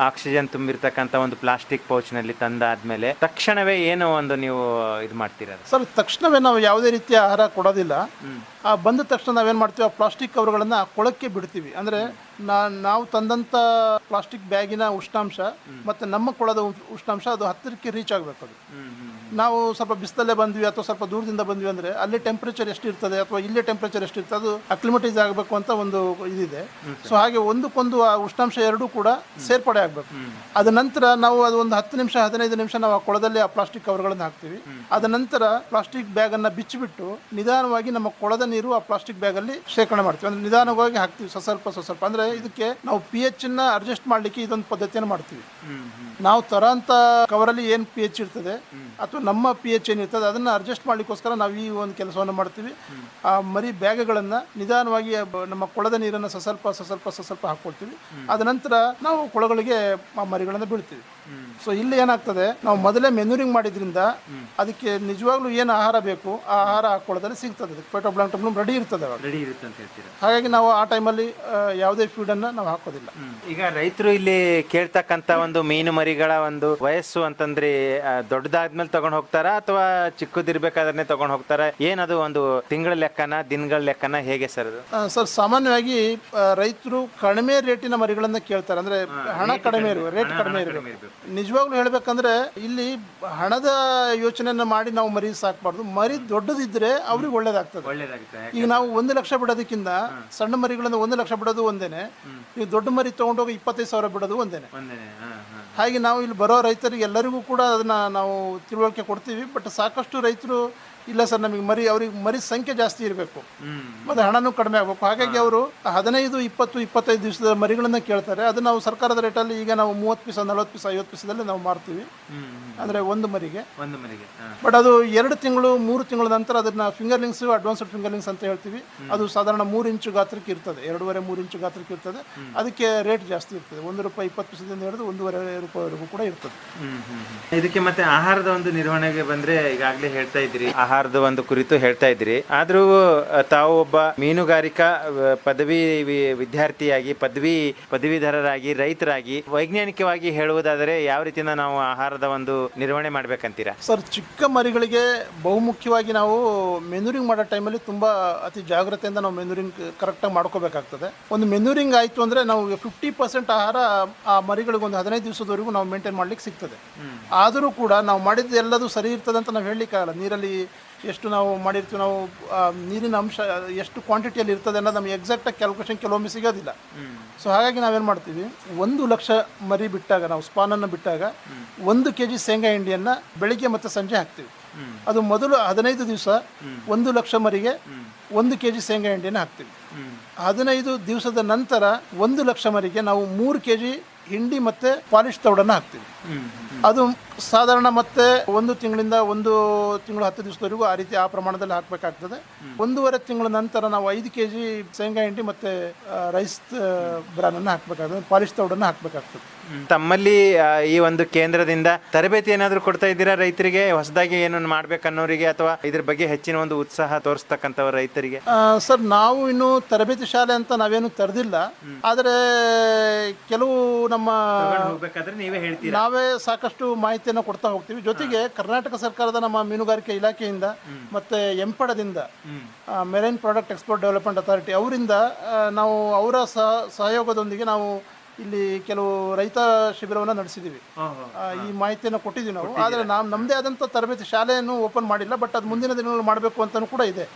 ಆಕ್ಸಿಜನ್ ತುಂಬಿರ್ತಕ್ಕಂಥ ಒಂದು ಪ್ಲಾಸ್ಟಿಕ್ ಪೌಚ್ನಲ್ಲಿ ತಂದಾದ್ಮೇಲೆ ತಕ್ಷಣವೇ ಏನು ಒಂದು ನೀವು ಇದು ಮಾಡ್ತೀರಾ ಸರ್ ತಕ್ಷಣವೇ ನಾವು ಯಾವುದೇ ರೀತಿಯ ಆಹಾರ ಕೊಡೋದಿಲ್ಲ. ಆ ಬಂದ ತಕ್ಷಣ ನಾವೇನು ಮಾಡ್ತೀವಿ ಆ ಪ್ಲಾಸ್ಟಿಕ್ ಕವರ್ಗಳನ್ನು ಕೊಳಕ್ಕೆ ಬಿಡ್ತೀವಿ. ಅಂದರೆ ನಾ ನಾವು ತಂದಂಥ ಪ್ಲಾಸ್ಟಿಕ್ ಬ್ಯಾಗಿನ ಉಷ್ಣಾಂಶ ಮತ್ತು ನಮ್ಮ ಕೊಳದ ಉಷ್ಣಾಂಶ ಅದು ಹತ್ತಿರಕ್ಕೆ ರೀಚ್ ಆಗಬೇಕು ಅದು. ನಾವು ಸ್ವಲ್ಪ ಬಿಸಿಲಲ್ಲೇ ಬಂದ್ವಿ ಅಥವಾ ಸ್ವಲ್ಪ ದೂರದಿಂದ ಬಂದ್ವಿ ಅಂದರೆ ಅಲ್ಲಿ ಟೆಂಪ್ರೇಚರ್ ಎಷ್ಟಿರ್ತದೆ ಅಥವಾ ಇಲ್ಲಿ ಟೆಂಪ್ರೇಚರ್ ಎಷ್ಟಿರ್ತದೆ ಅದು ಅಕ್ಲಿಮಟೈಸ್ ಆಗಬೇಕು ಅಂತ ಒಂದು ಇದಿದೆ. ಸೊ ಹಾಗೆ ಒಂದಕ್ಕೊಂದು ಆ ಉಷ್ಣಾಂಶ ಎರಡೂ ಕೂಡ ಸೇರ್ಪಡೆ ಆಗಬೇಕು. ಅದ ನಂತರ ನಾವು ಅದು ಒಂದು ಹತ್ತು ನಿಮಿಷ ಹದಿನೈದು ನಿಮಿಷ ನಾವು ಆ ಕೊಳದಲ್ಲಿ ಆ ಪ್ಲಾಸ್ಟಿಕ್ ಕವರ್ಗಳನ್ನು ಹಾಕ್ತೀವಿ. ಅದ ನಂತರ ಪ್ಲಾಸ್ಟಿಕ್ ಬ್ಯಾಗನ್ನು ಬಿಚ್ಚಿಬಿಟ್ಟು ನಿಧಾನವಾಗಿ ನಮ್ಮ ಕೊಳದ ನೀರು ಆ ಪ್ಲಾಸ್ಟಿಕ್ ಬ್ಯಾಗಲ್ಲಿ ಶೇಖರಣೆ ಮಾಡ್ತೀವಿ. ಅಂದ್ರೆ ನಿಧಾನವಾಗಿ ಹಾಕ್ತೀವಿ ಸ್ವಲ್ಪ ಸ್ವಲ್ಪ ಅಂದರೆ ಇದಕ್ಕೆ ನಾವು ಪಿ ಅನ್ನ ಅಡ್ಜಸ್ಟ್ ಮಾಡಲಿಕ್ಕೆ ಇದೊಂದು ಪದ್ಧತಿಯನ್ನು ಮಾಡ್ತೀವಿ. ನಾವು ತರೋಂಥ ಕವರಲ್ಲಿ ಏನು ಪಿ ಎಚ್ ಇರ್ತದೆ ಅಥವಾ ನಮ್ಮ ಪಿ ಎಚ್ ಏನಿರ್ತದೆ ಅದನ್ನು ಅಡ್ಜಸ್ಟ್ ಮಾಡಲಿಕ್ಕೋಸ್ಕರ ನಾವು ಈ ಒಂದು ಕೆಲಸವನ್ನು ಮಾಡ್ತೀವಿ. ಆ ಮರಿ ಬ್ಯಾಗ್ಗಳನ್ನು ನಿಧಾನವಾಗಿ ನಮ್ಮ ಕೊಳದ ನೀರನ್ನು ಸ್ವಲ್ಪ ಸ್ವಲ್ಪ ಸ್ವಲ್ಪ ಹಾಕ್ಕೊಳ್ತೀವಿ ಅದ ನಂತರ ನಾವು ಕೊಳಗಳಿಗೆ ಆ ಮರಿಗಳನ್ನು ಬೀಳ್ತೀವಿ ಸೊ ಇಲ್ಲಿ ಏನಾಗ್ತದೆ ನಾವು ಮೊದಲೇ ಮೆನ್ಯೂರಿಂಗ್ ಮಾಡಿದ್ರಿಂದ ಅದಕ್ಕೆ ನಿಜವಾಗ್ಲೂ ಏನು ಆಹಾರ ಬೇಕು ಆ ಆಹಾರ ಹಾಕೊಳ್ಳೋದ್ರೆ ಸಿಗ್ತದೆ. ಅದಕ್ಕೆ ಫೈಟೋಬ್ಲಾಂಕ್ಟಮ್ ರೆಡಿ ಇರ್ತದೆ ಅವಾಗ. ರೆಡಿ ಇರುತ್ತೆ ಅಂತ ಹೇಳ್ತೀರಾ? ಹಾಗಾಗಿ ನಾವು ಆ ಟೈಮಲ್ಲಿ ಯಾವುದೇ ಫೀಡನ್ನು ನಾವು ಹಾಕೋದಿಲ್ಲ. ಈಗ ರೈತರು ಇಲ್ಲಿ ಕೇಳ್ತಕ್ಕಂತ ಒಂದು ಮೀನು ಮರಿಗಳ ಒಂದು ವಯಸ್ಸು ಅಂತಂದ್ರೆ ಆ, ದೊಡ್ಡದಾದ್ಮೇಲೆ ತಗೊಂಡ್ ಹೋಗ್ತಾರ ಅಥವಾ ಚಿಕ್ಕದಿರ್ಬೇಕಾದ್ರೆ ತಗೊಂಡ್ ಹೋಗ್ತಾರ? ಏನದು ಒಂದು ತಿಂಗಳ ಲೆಕ್ಕನ ದಿನಗಳ ಲೆಕ್ಕನ ಹೇಗೆ ಸರ್ ಅದು? ಆ, ಸರ್ ಸಾಮಾನ್ಯವಾಗಿ ರೈತರು ಕಡಿಮೆ ರೇಟಿನ ಮರಿಗಳನ್ನ ಕೇಳ್ತಾರೆ. ಅಂದ್ರೆ ಹಣ ಕಡಿಮೆ ಇರುವ ರೇಟ್ ಕಡಿಮೆ ಇರಬೇಕು. ನಿಜವಾಗ್ಲೂ ಹೇಳಬೇಕಂದ್ರೆ ಇಲ್ಲಿ ಹಣದ ಯೋಚನೆಯನ್ನ ಮಾಡಿ ನಾವು ಮರಿ ಸಾಕಬಾರ್ದು. ಮರಿ ದೊಡ್ಡದಿದ್ರೆ ಅವ್ರಿಗೆ ಒಳ್ಳೇದಾಗ್ತದೆ. ಈಗ ನಾವು ಒಂದು ಲಕ್ಷ ಬಿಡೋದಕ್ಕಿಂತ ಸಣ್ಣ ಮರಿಗಳನ್ನ ಒಂದು ಲಕ್ಷ ಬಿಡೋದು ಒಂದೇನೆ. ಈಗ ದೊಡ್ಡ ಮರಿ ತಗೊಂಡೋಗಿ ಇಪ್ಪತ್ತೈದು ಸಾವಿರ ಬಿಡೋದು ಒಂದೇನೆ. ಹಾಗೆ ನಾವು ಇಲ್ಲಿ ಬರೋ ರೈತರಿಗೆ ಎಲ್ಲರಿಗೂ ಕೂಡ ಅದನ್ನ ನಾವು ತಿಳುವಳಿಕೆ ಕೊಡ್ತೀವಿ. ಬಟ್ ಸಾಕಷ್ಟು ರೈತರು ಇಲ್ಲ ಸರ್ ನಮಗೆ ಮರಿ ಅವ್ರಿಗೆ ಮರಿ ಸಂಖ್ಯೆ ಜಾಸ್ತಿ ಇರಬೇಕು. ಮತ್ತು ಹಣನೂ ಕಡಿಮೆ ಆಗಬೇಕು. ಹಾಗಾಗಿ ಅವರು ಹದಿನೈದು ಇಪ್ಪತ್ತು ಇಪ್ಪತ್ತೈದು ದಿವಸದ ಮರಿಗಳನ್ನ ಕೇಳ್ತಾರೆ. ಅದು ನಾವು ಸರ್ಕಾರದ ರೇಟಲ್ಲಿ ಈಗ ನಾವು ಮೂವತ್ತು ಪೀಸ ನಲ್ವತ್ತು ಪೀಸ ಐವತ್ತು ಪೀಸದಲ್ಲಿ ನಾವು ಮಾರ್ತೀವಿ. ಅಂದರೆ ಒಂದು ಮರಿಗೆ. ಒಂದು ಮರಿಗೆ ಬಟ್ ಅದು ಎರಡು ತಿಂಗಳು ಮೂರು ತಿಂಗಳ ನಂತರ ಅದನ್ನ ಫಿಂಗರ್ಲಿಂಗ್ಸ್ ಅಡ್ವಾನ್ಸ್ಡ್ ಫಿಂಗರ್ಲಿಂಗ್ಸ್ ಅಂತ ಹೇಳ್ತೀವಿ. ಅದು ಸಾಧಾರಣ ಮೂರು ಇಂಚು ಗಾತ್ರಕ್ಕೆ ಇರ್ತದೆ. ಎರಡೂವರೆ ಮೂರು ಇಂಚು ಗಾತ್ರಕ್ಕೆ ಇರ್ತದೆ. ಅದಕ್ಕೆ ರೇಟ್ ಜಾಸ್ತಿ ಇರ್ತದೆ. ಒಂದು ರೂಪಾಯಿ ಇಪ್ಪತ್ತು ಪೀಸದಿಂದ ಹಿಡಿದು ಒಂದೂವರೆ ರೂಪಾಯಿವರೆಗೂ ಕೂಡ ಇರ್ತದೆ. ಇದಕ್ಕೆ ಮತ್ತೆ ಆಹಾರದ ಒಂದು ನಿರ್ವಹಣೆಗೆ ಬಂದ್ರೆ ಈಗಾಗಲೇ ಹೇಳ್ತಾ ಇದ್ರಿ ಆಹಾರದ ಒಂದು ಕುರಿತು ಹೇಳ್ತಾ ಇದ್ರಿ ಆದರೂ ತಾವು ಒಬ್ಬ ಮೀನುಗಾರಿಕಾ ಪದವಿ ವಿದ್ಯಾರ್ಥಿಯಾಗಿ ಪದವಿ ಪದವೀಧರರಾಗಿ ರೈತರಾಗಿ ವೈಜ್ಞಾನಿಕವಾಗಿ ಹೇಳುವುದಾದರೆ ಯಾವ ರೀತಿಯಿಂದ ನಾವು ಆಹಾರದ ಒಂದು ನಿರ್ವಹಣೆ ಮಾಡ್ಬೇಕಂತೀರಾ? ಸರ್ ಚಿಕ್ಕ ಮರಿಗಳಿಗೆ ಬಹುಮುಖ್ಯವಾಗಿ ನಾವು ಮೆನೂರಿಂಗ್ ಮಾಡೋ ಟೈಮಲ್ಲಿ ತುಂಬ ಅತಿ ಜಾಗ್ರತೆಯಿಂದ ನಾವು ಮೆನ್ಯೂರಿಂಗ್ ಕರೆಕ್ಟಾಗಿ ಮಾಡ್ಕೋಬೇಕಾಗ್ತದೆ. ಒಂದು ಮೆನೂರಿಂಗ್ ಆಯಿತು ಅಂದರೆ ನಾವು ಫಿಫ್ಟಿ ಪರ್ಸೆಂಟ್ ಆಹಾರ ಆ ಮರಿಗಳಿಗೆ ಒಂದು ಹದಿನೈದು ದಿವಸದವರೆಗೂ ನಾವು ಮೇಂಟೈನ್ ಮಾಡ್ಲಿಕ್ಕೆ ಸಿಗ್ತದೆ. ಆದರೂ ಕೂಡ ನಾವು ಮಾಡಿದ್ದು ಎಲ್ಲದೂ ಸರಿ ಇರ್ತದೆ ಅಂತ ನಾವು ಹೇಳಲಿಕ್ಕಾಗಲ್ಲ. ನೀರಲ್ಲಿ ಎಷ್ಟು ನಾವು ಮಾಡಿರ್ತೀವಿ ನಾವು ಆ, ನೀರಿನ ಅಂಶ ಎಷ್ಟು ಕ್ವಾಂಟಿಟಿಯಲ್ಲಿ ಇರ್ತದೆ ಅನ್ನೋದು ನಮಗೆ ಎಕ್ಸಾಕ್ಟಾಗಿ ಕ್ಯಾಲ್ಕುಲೇಷನ್ ಕೆಲವೊಮ್ಮೆ ಸಿಗೋದಿಲ್ಲ. ಸೊ ಹಾಗಾಗಿ ನಾವೇನು ಮಾಡ್ತೀವಿ ಒಂದು ಲಕ್ಷ ಮರಿ ಬಿಟ್ಟಾಗ ನಾವು ಸ್ಪಾನನ್ನು ಬಿಟ್ಟಾಗ ಒಂದು ಕೆ ಜಿ ಶೇಂಗಾ ಹಿಂಡಿಯನ್ನು ಬೆಳಿಗ್ಗೆ ಮತ್ತು ಸಂಜೆ ಹಾಕ್ತೀವಿ. ಅದು ಮೊದಲು ಹದಿನೈದು ದಿವಸ ಒಂದು ಲಕ್ಷ ಮರಿಗೆ ಒಂದು ಕೆ ಜಿ ಶೇಂಗಾ ಹಿಂಡಿಯನ್ನು ಹಾಕ್ತೀವಿ. ಹದಿನೈದು ದಿವಸದ ನಂತರ ಒಂದು ಲಕ್ಷ ಮರಿಗೆ ನಾವು ಮೂರು ಕೆ ಜಿ ಹಿಂಡಿ ಮತ್ತು ಪಾಲಿಶ್ ತೌಡನ್ನು ಹಾಕ್ತೀವಿ. ಅದು ಸಾಧಾರಣ ಮತ್ತೆ ಒಂದು ತಿಂಗಳಿಂದ ಒಂದು ತಿಂಗಳು ಹತ್ತು ದಿವಸದವರೆಗೂ ಆ ರೀತಿ ಆ ಪ್ರಮಾಣದಲ್ಲಿ ಹಾಕಬೇಕಾಗ್ತದೆ. ಒಂದೂವರೆ ತಿಂಗಳ ನಂತರ ನಾವು ಐದು ಕೆ ಜಿ ಶೇಂಗಾ ಹಿಂಡಿ ಮತ್ತು ರೈಸ್ ಬ್ರಾನನ್ನು ಹಾಕಬೇಕಾಗ್ತದೆ. ಪಾಲಿಶ್ ತೌಡನ್ನು ಹಾಕಬೇಕಾಗ್ತದೆ. ತಮ್ಮಲ್ಲಿ ಆ, ಈ ಒಂದು ಕೇಂದ್ರದಿಂದ ತರಬೇತಿ ಏನಾದರೂ ಕೊಡ್ತಾ ಇದ್ದೀರಾ ರೈತರಿಗೆ? ಹೊಸದಾಗಿ ಏನು ಮಾಡ್ಬೇಕನ್ನೋರಿಗೆ ಅಥವಾ ಇದ್ರ ಬಗ್ಗೆ ಹೆಚ್ಚಿನ ಒಂದು ಉತ್ಸಾಹ ತೋರಿಸ್ತಕ್ಕಂಥವ್ರ ರೈತರಿಗೆ? ಆ, ಸರ್ ನಾವು ಇನ್ನು ತರಬೇತಿ ಶಾಲೆ ಅಂತ ನಾವೇನು ತೆರೆದಿಲ್ಲ. ಆದರೆ ಕೆಲವು ನಮ್ಮ ಹೋಗ್ಬೇಕಾದ್ರೆ ನೀವೇ ಹೇಳ್ತೀರಾ? ನಾವೇ ಸಾಕಷ್ಟು ಮಾಹಿತಿಯನ್ನು ಕೊಡ್ತಾ ಹೋಗ್ತೀವಿ. ಜೊತೆಗೆ ಕರ್ನಾಟಕ ಸರ್ಕಾರದ ನಮ್ಮ ಮೀನುಗಾರಿಕೆ ಇಲಾಖೆಯಿಂದ ಮತ್ತೆ ಎಂಪಡದಿಂದ marine product export development authority ಅವರಿಂದ ನಾವು ಅವರ ಸಹ ಸಹಯೋಗದೊಂದಿಗೆ ನಾವು ಇಲ್ಲಿ ಕೆಲವು ರೈತ ಶಿಬಿರವನ್ನು ನಡೆಸಿದ್ದೀವಿ ಆ, ಈ ಮಾಹಿತಿಯನ್ನು ಕೊಟ್ಟಿದ್ದೀವಿ ನಾವು. ಆದರೆ ನಾವು ನಮ್ಮದೇ ಆದಂಥ ತರಬೇತಿ ಶಾಲೆಯನ್ನು ಓಪನ್ ಮಾಡಿಲ್ಲ ಬಟ್ ಅದು ಮುಂದಿನ ದಿನಗಳಲ್ಲಿ ಮಾಡಬೇಕು ಅಂತಲೂ ಕೂಡ ಇದೆ.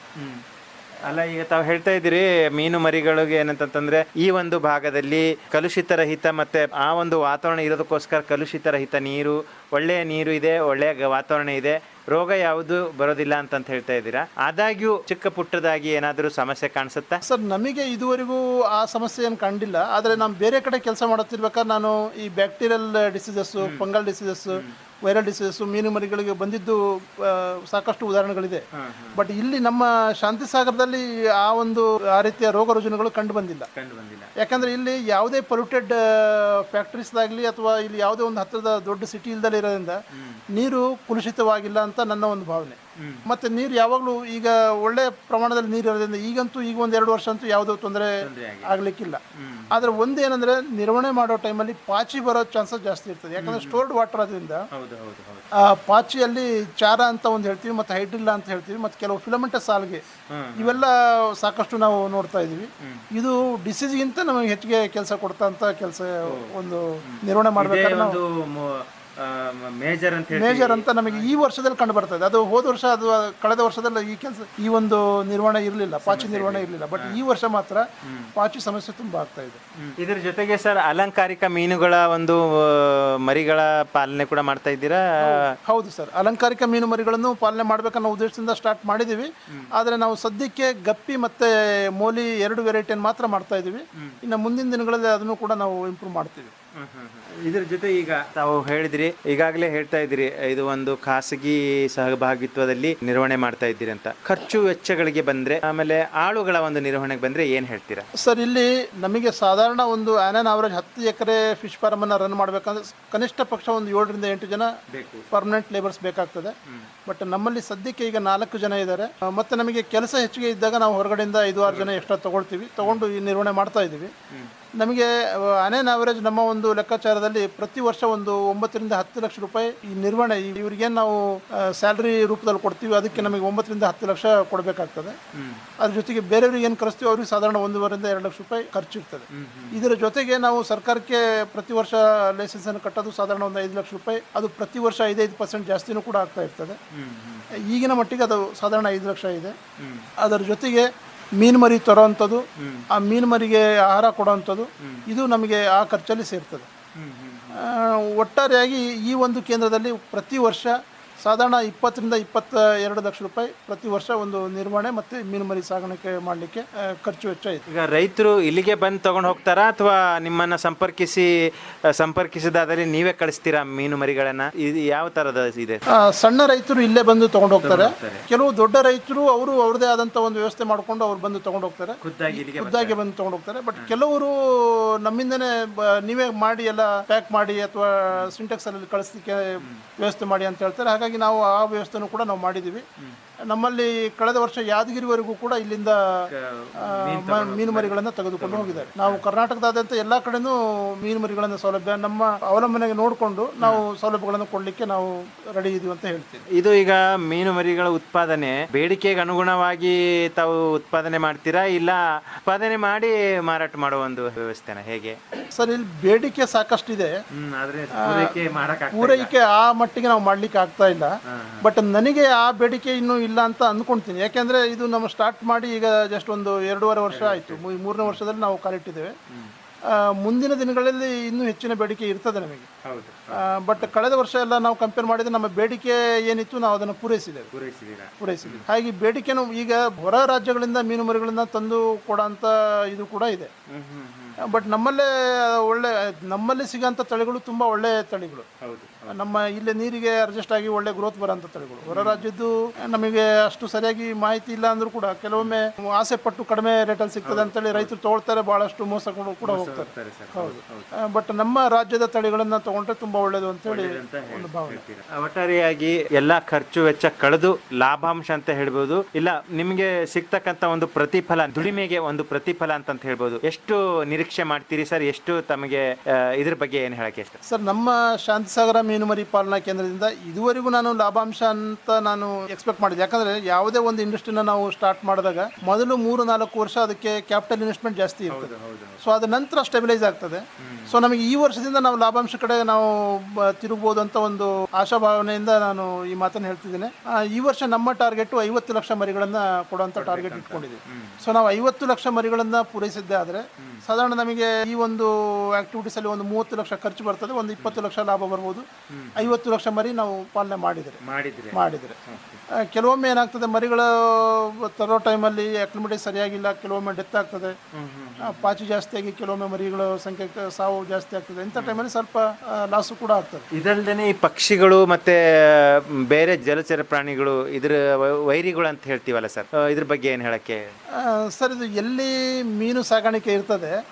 ಅಲ್ಲ ಈಗ ತಾವು ಹೇಳ್ತಾ ಇದ್ದೀರಿ ಮೀನು ಮರಿಗಳಿಗೆ ಏನಂತಂತಂದ್ರೆ ಈ ಒಂದು ಭಾಗದಲ್ಲಿ ಕಲುಷಿತ ರಹಿತ ಮತ್ತೆ ಆ ಒಂದು ವಾತಾವರಣ ಇರೋದಕ್ಕೋಸ್ಕರ ಕಲುಷಿತ ರಹಿತ ನೀರು ಒಳ್ಳೆಯ ನೀರು ಇದೆ ಒಳ್ಳೆಯ ವಾತಾವರಣ ಇದೆ ರೋಗ ಯಾವುದು ಬರೋದಿಲ್ಲ ಅಂತಂತ ಹೇಳ್ತಾ ಇದ್ದೀರಾ? ಆದಾಗ್ಯೂ ಚಿಕ್ಕ ಪುಟ್ಟದಾಗಿ ಏನಾದರೂ ಸಮಸ್ಯೆ ಕಾಣಿಸುತ್ತಾ? ಸರ್ ನಮಗೆ ಇದುವರೆಗೂ ಆ ಸಮಸ್ಯೆ ಏನು ಕಂಡಿಲ್ಲ. ಆದರೆ ನಾನು ಬೇರೆ ಕಡೆ ಕೆಲಸ ಮಾಡುತ್ತಿರ್ಬೇಕಾದ್ರೆ ನಾನು ಈ bacterial diseases fungal diseases viral disease ಮೀನು ಮರಿಗಳಿಗೆ ಬಂದಿದ್ದು ಸಾಕಷ್ಟು ಉದಾಹರಣೆಗಳಿದೆ. ಬಟ್ ಇಲ್ಲಿ ನಮ್ಮ ಶಾಂತಿ ಸಾಗರದಲ್ಲಿ ಆ ಒಂದು ಆ ರೀತಿಯ ರೋಗ ರುಜಿನಗಳು ಕಂಡು ಬಂದಿಲ್ಲ. ಯಾಕಂದ್ರೆ ಇಲ್ಲಿ ಯಾವುದೇ ಪೊಲ್ಯೂಟೆಡ್ ಫ್ಯಾಕ್ಟ್ರೀಸ್ದಾಗಲಿ ಅಥವಾ ಇಲ್ಲಿ ಯಾವುದೇ ಒಂದು ಹತ್ತಿರದ ದೊಡ್ಡ ಸಿಟಿ ಇಲ್ದಲೇ ಇರೋದ್ರಿಂದ ನೀರು ಕುಲುಷಿತವಾಗಿಲ್ಲ ಅಂತ ನನ್ನ ಒಂದು ಭಾವನೆ. ಮತ್ತೆ ನೀರು ಯಾವಾಗಲೂ ಈಗ ಒಳ್ಳೆ ಪ್ರಮಾಣದಲ್ಲಿ ನೀರು ಇರೋದ್ರಿಂದ ಈಗಂತೂ ಈಗ ಒಂದು ಎರಡು ವರ್ಷ ಅಂತೂ ಯಾವುದೋ ತೊಂದರೆ ಆಗ್ಲಿಕ್ಕಿಲ್ಲ. ಆದ್ರೆ ಒಂದೇನಂದ್ರೆ ನಿರ್ವಹಣೆ ಮಾಡೋ ಟೈಮಲ್ಲಿ ಪಾಚಿ ಬರೋ ಚಾನ್ಸಸ್ ಜಾಸ್ತಿ ಇರ್ತದೆ. ಯಾಕಂದ್ರೆ ಸ್ಟೋರ್ಡ್ ವಾಟರ್ ಅದರಿಂದ ಪಾಚಿಯಲ್ಲಿ ಚಾರ ಅಂತ ಒಂದು ಹೇಳ್ತೀವಿ ಮತ್ತು ಹೈಡ್ರಿಲ್ಲ ಅಂತ ಹೇಳ್ತೀವಿ ಮತ್ತು ಕೆಲವು ಫಿಲಮೆಂಟ ಸಾಲ್ಗೆ ಇವೆಲ್ಲ ಸಾಕಷ್ಟು ನಾವು ನೋಡ್ತಾ ಇದೀವಿ ಇದು ಡಿಸೀಸ್ಗಿಂತ ನಮಗೆ ಹೆಚ್ಚಿಗೆ ಕೆಲಸ ಕೊಡ್ತಾ ಅಂತ ಕೆಲಸ ಒಂದು ನಿರ್ವಹಣೆ ಮಾಡ್ಬೇಕಾದ್ರೆ ಮೇಜರ್ ಅಂತ ಮೇಜರ್ ಅಂತ ನಮಗೆ ಈ ವರ್ಷದಲ್ಲಿ ಕಂಡು ಬರ್ತದೆ ಅದು ಹೋದ ವರ್ಷ ಅದು ಕಳೆದ ವರ್ಷದಲ್ಲಿ ಈ ಕೆಲಸ ಈ ಒಂದು ನಿರ್ವಹಣೆ ಇರಲಿಲ್ಲ ಪಾಚಿ ನಿರ್ವಹಣೆ ಇರಲಿಲ್ಲ. ಬಟ್ ಈ ವರ್ಷ ಮಾತ್ರ ಪಾಚಿ ಸಮಸ್ಯೆ ತುಂಬಾ ಆಗ್ತಾ ಇದೆ. ಇದ್ರ ಜೊತೆಗೆ ಸರ್ ಅಲಂಕಾರಿಕ ಮೀನುಗಳ ಒಂದು ಮರಿಗಳ ಪಾಲನೆ ಕೂಡ ಮಾಡ್ತಾ ಇದ್ದೀರಾ? ಹೌದು ಸರ್. ಅಲಂಕಾರಿಕ ಮೀನು ಮರಿಗಳನ್ನು ಪಾಲನೆ ಮಾಡಬೇಕನ್ನೋ ಉದ್ದೇಶದಿಂದ ಸ್ಟಾರ್ಟ್ ಮಾಡಿದ್ದೀವಿ. ಆದರೆ ನಾವು ಸದ್ಯಕ್ಕೆ ಗಪ್ಪಿ ಮತ್ತೆ ಮೋಲಿ ಎರಡು ವೆರೈಟಿಯನ್ನು ಮಾತ್ರ ಮಾಡ್ತಾ ಇದ್ದೀವಿ. ಇನ್ನು ಮುಂದಿನ ದಿನಗಳಲ್ಲಿ ಅದನ್ನು ಕೂಡ ನಾವು ಇಂಪ್ರೂವ್ ಮಾಡ್ತೀವಿ. ಇದ್ರ ಜೊತೆ ಈಗ ತಾವು ಹೇಳಿದ್ರಿ ಈಗಾಗಲೇ ಹೇಳ್ತಾ ಇದ್ರಿ ಇದು ಒಂದು ಖಾಸಗಿ ಸಹಭಾಗಿತ್ವದಲ್ಲಿ ನಿರ್ವಹಣೆ ಮಾಡ್ತಾ ಇದ್ದೀರಿ ಅಂತ. ಖರ್ಚು ವೆಚ್ಚಗಳಿಗೆ ಬಂದ್ರೆ ಆಮೇಲೆ ಆಳುಗಳ ಒಂದು ನಿರ್ವಹಣೆಗೆ ಬಂದ್ರೆ ಏನ್ ಹೇಳ್ತೀರಾ? ಸರ್ ಇಲ್ಲಿ ನಮಗೆ ಸಾಧಾರಣ ಒಂದು ಆನ್ ಅವರೇಜ್ ಹತ್ತು ಎಕರೆ ಫಿಶ್ ಫಾರ್ಮ್ ಅನ್ನ ರನ್ ಮಾಡ್ಬೇಕಂದ್ರೆ ಕನಿಷ್ಠ ಪಕ್ಷ ಒಂದು ಏಳರಿಂದ ಎಂಟು ಜನ ಬೇಕು. ಪರ್ಮನೆಂಟ್ ಲೇಬರ್ಸ್ ಬೇಕಾಗ್ತದೆ. ಬಟ್ ನಮ್ಮಲ್ಲಿ ಸದ್ಯಕ್ಕೆ ಈಗ ನಾಲ್ಕು ಜನ ಇದ್ದಾರೆ. ಮತ್ತೆ ನಮಗೆ ಕೆಲಸ ಹೆಚ್ಚಿಗೆ ಇದ್ದಾಗ ನಾವು ಹೊರಗಡೆಯಿಂದ ಐದು ಆರು ಜನ ಎಕ್ಸ್ಟ್ರಾ ತಗೊಳ್ತೀವಿ ತಗೊಂಡು ಈ ನಿರ್ವಹಣೆ ಮಾಡ್ತಾ ಇದ್ದೀವಿ. ನಮಗೆ ಅನೇನ್ ಅವರೇಜ್ ನಮ್ಮ ಒಂದು ಲೆಕ್ಕಾಚಾರದಲ್ಲಿ ಪ್ರತಿ ವರ್ಷ ಒಂದು ಒಂಬತ್ತರಿಂದ ಹತ್ತು ಲಕ್ಷ ರೂಪಾಯಿ ಈ ನಿರ್ವಹಣೆ, ಇವರಿಗೆ ನಾವು ಸ್ಯಾಲ್ರಿ ರೂಪದಲ್ಲಿ ಕೊಡ್ತೀವಿ, ಅದಕ್ಕೆ ನಮಗೆ ಒಂಬತ್ತರಿಂದ ಹತ್ತು ಲಕ್ಷ ಕೊಡಬೇಕಾಗ್ತದೆ. ಅದ್ರ ಜೊತೆಗೆ ಬೇರೆಯವ್ರಿಗೆ ಏನು ಕರೆಸ್ತೀವಿ ಅವ್ರಿಗೆ ಸಾಧಾರಣ ಒಂದೂವರೆಯಿಂದ ಎರಡು ಲಕ್ಷ ರೂಪಾಯಿ ಖರ್ಚು ಇರ್ತದೆ. ಇದರ ಜೊತೆಗೆ ನಾವು ಸರ್ಕಾರಕ್ಕೆ ಪ್ರತಿ ವರ್ಷ ಲೈಸೆನ್ಸ್ ಅನ್ನು ಕಟ್ಟೋದು ಸಾಧಾರಣ ಒಂದು ಐದು ಲಕ್ಷ ರೂಪಾಯಿ, ಅದು ಪ್ರತಿ ವರ್ಷ ಐದೈದು ಪರ್ಸೆಂಟ್ ಜಾಸ್ತಿನೂ ಕೂಡ ಆಗ್ತಾ ಇರ್ತದೆ. ಈಗಿನ ಮಟ್ಟಿಗೆ ಅದು ಸಾಧಾರಣ ಐದು ಲಕ್ಷ ಇದೆ. ಅದರ ಜೊತೆಗೆ ಮೀನು ಮರಿ ತರೋವಂಥದ್ದು ಆ ಮೀನು ಮರಿಗೆ ಆಹಾರ ಕೊಡೋವಂಥದ್ದು ಇದು ನಮಗೆ ಆ ಖರ್ಚಲ್ಲಿ ಸೇರ್ತದೆ. ಒಟ್ಟಾರೆಯಾಗಿ ಈ ಒಂದು ಕೇಂದ್ರದಲ್ಲಿ ಪ್ರತಿ ವರ್ಷ ಸಾಧಾರಣ ಇಪ್ಪತ್ತರಿಂದ ಇಪ್ಪತ್ತ ಎರಡು ಲಕ್ಷ ರೂಪಾಯಿ ಪ್ರತಿ ವರ್ಷ ಒಂದು ನಿರ್ವಹಣೆ ಮತ್ತು ಮೀನುಮರಿ ಸಾಗಾಣಿಕೆ ಮಾಡಲಿಕ್ಕೆ ಖರ್ಚು ವೆಚ್ಚ ಇದೆ. ಈಗ ರೈತರು ಇಲ್ಲಿಗೆ ಬಂದು ತಗೊಂಡು ಹೋಗ್ತಾರಾ ಅಥವಾ ನಿಮ್ಮನ್ನ ಸಂಪರ್ಕಿಸಿ ಸಂಪರ್ಕಿಸಿದಾದಲ್ಲಿ ನೀವೇ ಕಳಿಸ್ತೀರಾ ಮೀನು ಮರಿಗಳನ್ನ ಇದು ಯಾವ ತರದ ಇದೆ? ಆ, ಸಣ್ಣ ರೈತರು ಇಲ್ಲೇ ಬಂದು ತಗೊಂಡು ಹೋಗ್ತಾರೆ. ಕೆಲವು ದೊಡ್ಡ ರೈತರು ಅವರು ಅವ್ರದೇ ಆದಂಥ ಒಂದು ವ್ಯವಸ್ಥೆ ಮಾಡಿಕೊಂಡು ಅವ್ರು ಬಂದು ತಗೊಂಡು ಹೋಗ್ತಾರೆ. ಖುದ್ದಾಗಿ ಇಲ್ಲಿಗೆ ಖುದ್ದಾಗಿ ಬಂದು ತಗೊಂಡು ಹೋಗ್ತಾರೆ. ಬಟ್ ಕೆಲವರು ನಮ್ಮಿಂದನೇ ಬ- ನೀವೇ ಮಾಡಿ ಎಲ್ಲ ಪ್ಯಾಕ್ ಮಾಡಿ ಅಥವಾ ಸಿಂಟೆಕ್ಸ್ ಅಲ್ಲಿ ಕಳಿಸ್ಲಿಕ್ಕೆ ವ್ಯವಸ್ಥೆ ಮಾಡಿ ಅಂತ ಹೇಳ್ತಾರೆ. ಹಾಗಾಗಿ ನಾವು ಆ ವ್ಯವಸ್ಥೆನೂ ಕೂಡ ನಾವು ಮಾಡಿದ್ದೀವಿ. ನಮ್ಮಲ್ಲಿ ಕಳೆದ ವರ್ಷ ಯಾದಗಿರಿವರೆಗೂ ಕೂಡ ಇಲ್ಲಿಂದ ಮೀನು ಮರಿಗಳನ್ನು ತೆಗೆದುಕೊಂಡು ಹೋಗಿದ್ದಾರೆ. ನಾವು ಕರ್ನಾಟಕದಾದ್ಯಂತ ಎಲ್ಲ ಕಡೆನೂ ಮೀನು ಮರಿಗಳನ್ನ ಸೌಲಭ್ಯ ನಮ್ಮ ಅವಲಂಬನೆಗೆ ನೋಡಿಕೊಂಡು ನಾವು ಸೌಲಭ್ಯಗಳನ್ನು ಕೊಡಲಿಕ್ಕೆ ನಾವು ರೆಡಿ ಇದೀವಿ ಅಂತ ಹೇಳ್ತೀವಿ. ಇದು ಈಗ ಮೀನು ಮರಿಗಳ ಉತ್ಪಾದನೆ. ಬೇಡಿಕೆಗೆ ಅನುಗುಣವಾಗಿ ತಾವು ಉತ್ಪಾದನೆ ಮಾಡ್ತೀರಾ? ಇಲ್ಲ ಉತ್ಪಾದನೆ ಮಾಡಿ ಮಾರಾಟ ಮಾಡುವ ಒಂದು ವ್ಯವಸ್ಥೆನ ಹೇಗೆ? ಸರ್ ಇಲ್ಲಿ ಬೇಡಿಕೆ ಸಾಕಷ್ಟು ಇದೆ ಪೂರೈಕೆ ಆ ಮಟ್ಟಿಗೆ ನಾವು ಮಾಡ್ಲಿಕ್ಕೆ ಆಗ್ತಾ ಇಲ್ಲ. ಬಟ್ ನನಗೆ ಆ ಬೇಡಿಕೆ ಇನ್ನೂ ಇಲ್ಲ ಅಂತ ಅಂದ್ಕೊಂತೀನಿ ಯಾಕೆಂದರೆ ಇದು ನಮ್ಮ ಸ್ಟಾರ್ಟ್ ಮಾಡಿ ಈಗ ಜಸ್ಟ್ ಒಂದು ಎರಡೂವರೆ ವರ್ಷ ಆಯಿತು. ಮೂರನೇ ವರ್ಷದಲ್ಲಿ ನಾವು ಕಾಲಿಟ್ಟಿದ್ದೇವೆ ಮುಂದಿನ ದಿನಗಳಲ್ಲಿ ಇನ್ನೂ ಹೆಚ್ಚಿನ ಬೇಡಿಕೆ ಇರ್ತದೆ ನಮಗೆ. ಬಟ್ ಕಳೆದ ವರ್ಷ ಎಲ್ಲ ನಾವು ಕಂಪೇರ್ ಮಾಡಿದ್ರೆ ನಮ್ಮ ಬೇಡಿಕೆ ಏನಿತ್ತು ನಾವು ಅದನ್ನು ಪೂರೈಸಿದ್ದೇವೆ. ಪೂರೈಸಿದ್ದೀವಿ. ಹಾಗೆ ಬೇಡಿಕೆನೂ ಈಗ ಹೊರ ರಾಜ್ಯಗಳಿಂದ ಮೀನು ಮರಿಗಳನ್ನ ತಂದು ಕೊಡೋಂಥ ಇದು ಕೂಡ ಇದೆ. ಬಟ್ ನಮ್ಮಲ್ಲೇ ಒಳ್ಳೆ ನಮ್ಮಲ್ಲಿ ಸಿಗೋಂಥ ತಳಿಗಳು ತುಂಬ ಒಳ್ಳೆ ತಳಿಗಳು. ಹೌದು. ನಮ್ಮ ಇಲ್ಲಿ ನೀರಿಗೆ ಅಡ್ಜಸ್ಟ್ ಆಗಿ ಒಳ್ಳೆ ಗ್ರೋತ್ ಬರೋಂಥ ತಳಿಗಳು. ಹೊರ ರಾಜ್ಯದ್ದು ನಮಗೆ ಅಷ್ಟು ಸರಿಯಾಗಿ ಮಾಹಿತಿ ಇಲ್ಲ ಅಂದ್ರೂ ಕೂಡ ಕೆಲವೊಮ್ಮೆ ಆಸೆ ಪಟ್ಟು ಕಡಿಮೆ ರೇಟಲ್ಲಿ ಸಿಗ್ತದೆ ಅಂತೇಳಿ ರೈತರು ತಗೊಳ್ತಾರೆ ಭಾಳಷ್ಟು ಮೋಸ ಕೂಡ ಹೋಗ್ತಾರೆ. ಹೌದು. ಬಟ್ ನಮ್ಮ ರಾಜ್ಯದ ತಳಿಗಳನ್ನ ತಗೊಂಡ್ರೆ ತುಂಬಾ ಒಳ್ಳೇದು ಅಂತೇಳಿ ಒಂದು ಭಾವನೆ. ಒಟ್ಟಾರೆಯಾಗಿ ಎಲ್ಲಾ ಖರ್ಚು ವೆಚ್ಚ ಕಳೆದು ಲಾಭಾಂಶ ಅಂತ ಹೇಳ್ಬೋದು ಇಲ್ಲ ನಿಮಗೆ ಸಿಗ್ತಕ್ಕಂತ ಒಂದು ಪ್ರತಿಫಲ ದುಡಿಮೆಗೆ ಒಂದು ಪ್ರತಿಫಲ ಅಂತ ಹೇಳ್ಬೋದು. ಎಷ್ಟು ನಿರೀಕ್ಷೆ ಮಾಡ್ತೀರಿ ಸರ್? ಎಷ್ಟು ತಮಗೆ ಇದ್ರ ಬಗ್ಗೆ ಏನು ಹೇಳಕ್ಕೆ ಸರ್ ನಮ್ಮ ಶಾಂತಿಸಾಗರ ಮೀನುಮರಿ ಪಾಲನಾ ಕೇಂದ್ರದಿಂದ ಇದುವರೆಗೂ ನಾನು ಲಾಭಾಂಶ ಅಂತ ನಾನು ಎಕ್ಸ್ಪೆಕ್ಟ್ ಮಾಡಿದೆ ಯಾಕಂದ್ರೆ ಯಾವುದೇ ಒಂದು ಇಂಡಸ್ಟ್ರಿನ ನಾವು ಸ್ಟಾರ್ಟ್ ಮಾಡಿದಾಗ ಮೊದಲು ಮೂರು ನಾಲ್ಕು ವರ್ಷ ಅದಕ್ಕೆ ಕ್ಯಾಪಿಟಲ್ ಇನ್ವೆಸ್ಟ್ಮೆಂಟ್ ಜಾಸ್ತಿ ಇರ್ತದೆ. ಸೊ ಅದ ನಂತರ ಸ್ಟೆಬಿಲೈಸ್ ಆಗ್ತದೆ. ಸೊ ನಮಗೆ ಈ ವರ್ಷದಿಂದ ನಾವು ಲಾಭಾಂಶ ಕಡೆ ನಾವು ತಿರುಗಬಹುದು ಅಂತ ಒಂದು ಆಶಾಭಾವನೆಯಿಂದ ನಾನು ಈ ಮಾತನ್ನು ಹೇಳ್ತಿದ್ದೇನೆ. ಈ ವರ್ಷ ನಮ್ಮ ಟಾರ್ಗೆಟ್ ಐವತ್ತು ಲಕ್ಷ ಮರಿಗಳನ್ನ ಕೊಡುವಂತ ಟಾರ್ಗೆಟ್ ಇಟ್ಕೊಂಡಿದೆ ಸೊ ನಾವು ಐವತ್ತು ಲಕ್ಷ ಮರಿಗಳನ್ನ ಪೂರೈಸಿದ್ದೆ ಆದರೆ ಸಾಧಾರಣ ನಮಗೆ ಈ ಒಂದು ಆಕ್ಟಿವಿಟೀಸ್ ಅಲ್ಲಿ ಒಂದು ಮೂವತ್ತು ಲಕ್ಷ ಖರ್ಚು ಬರ್ತದೆ ಒಂದು ಇಪ್ಪತ್ತು ಲಕ್ಷ ಲಾಭ ಬರ್ಬೋದು. ಐವತ್ತು ಲಕ್ಷ ಮರಿ ನಾವು ಪಾಲನೆ ಮಾಡಿದರೆ. ಮಾಡಿದ್ರೆ. ಮಾಡಿದರೆ. ಕೆಲವೊಮ್ಮೆ ಏನಾಗ್ತದೆ ಮರಿಗಳು ತರೋ ಟೈಮಲ್ಲಿ ಅಕ್ಲಿಮೇಟಿಸ್ ಸರಿಯಾಗಿಲ್ಲ ಕೆಲವೊಮ್ಮೆ ಡೆತ್ ಆಗ್ತದೆ. ಪಾಚಿ ಜಾಸ್ತಿ ಆಗಿ ಕೆಲವೊಮ್ಮೆ ಮರಿಗಳ ಸಂಖ್ಯೆ ಕ- ಸಾವು ಜಾಸ್ತಿ ಆಗ್ತದೆ. ಇಂಥ ಟೈಮಲ್ಲಿ ಸ್ವಲ್ಪ ಲಾಸು ಕೂಡ ಆಗ್ತದೆ. ಇದಲ್ದೇನೆ ಈ ಪಕ್ಷಿಗಳು ಮತ್ತೆ ಮ್, ಬೇರೆ ಜಲಚರ ಪ್ರಾಣಿಗಳು ಇದ್ರ ವೈ- ವೈರಿಗಳು ಅಂತ ಹೇಳ್ತೀವಲ್ಲ ಸರ್? ಆ, ಇದ್ರ ಬಗ್ಗೆ ಏನು ಹೇಳಕ್ಕೆ? ಆ, ಸರ್ ಇದು ಎಲ್ಲಿ ಮೀನು ಸಾಗಾಣಿಕೆ ಇರ್ತದೆ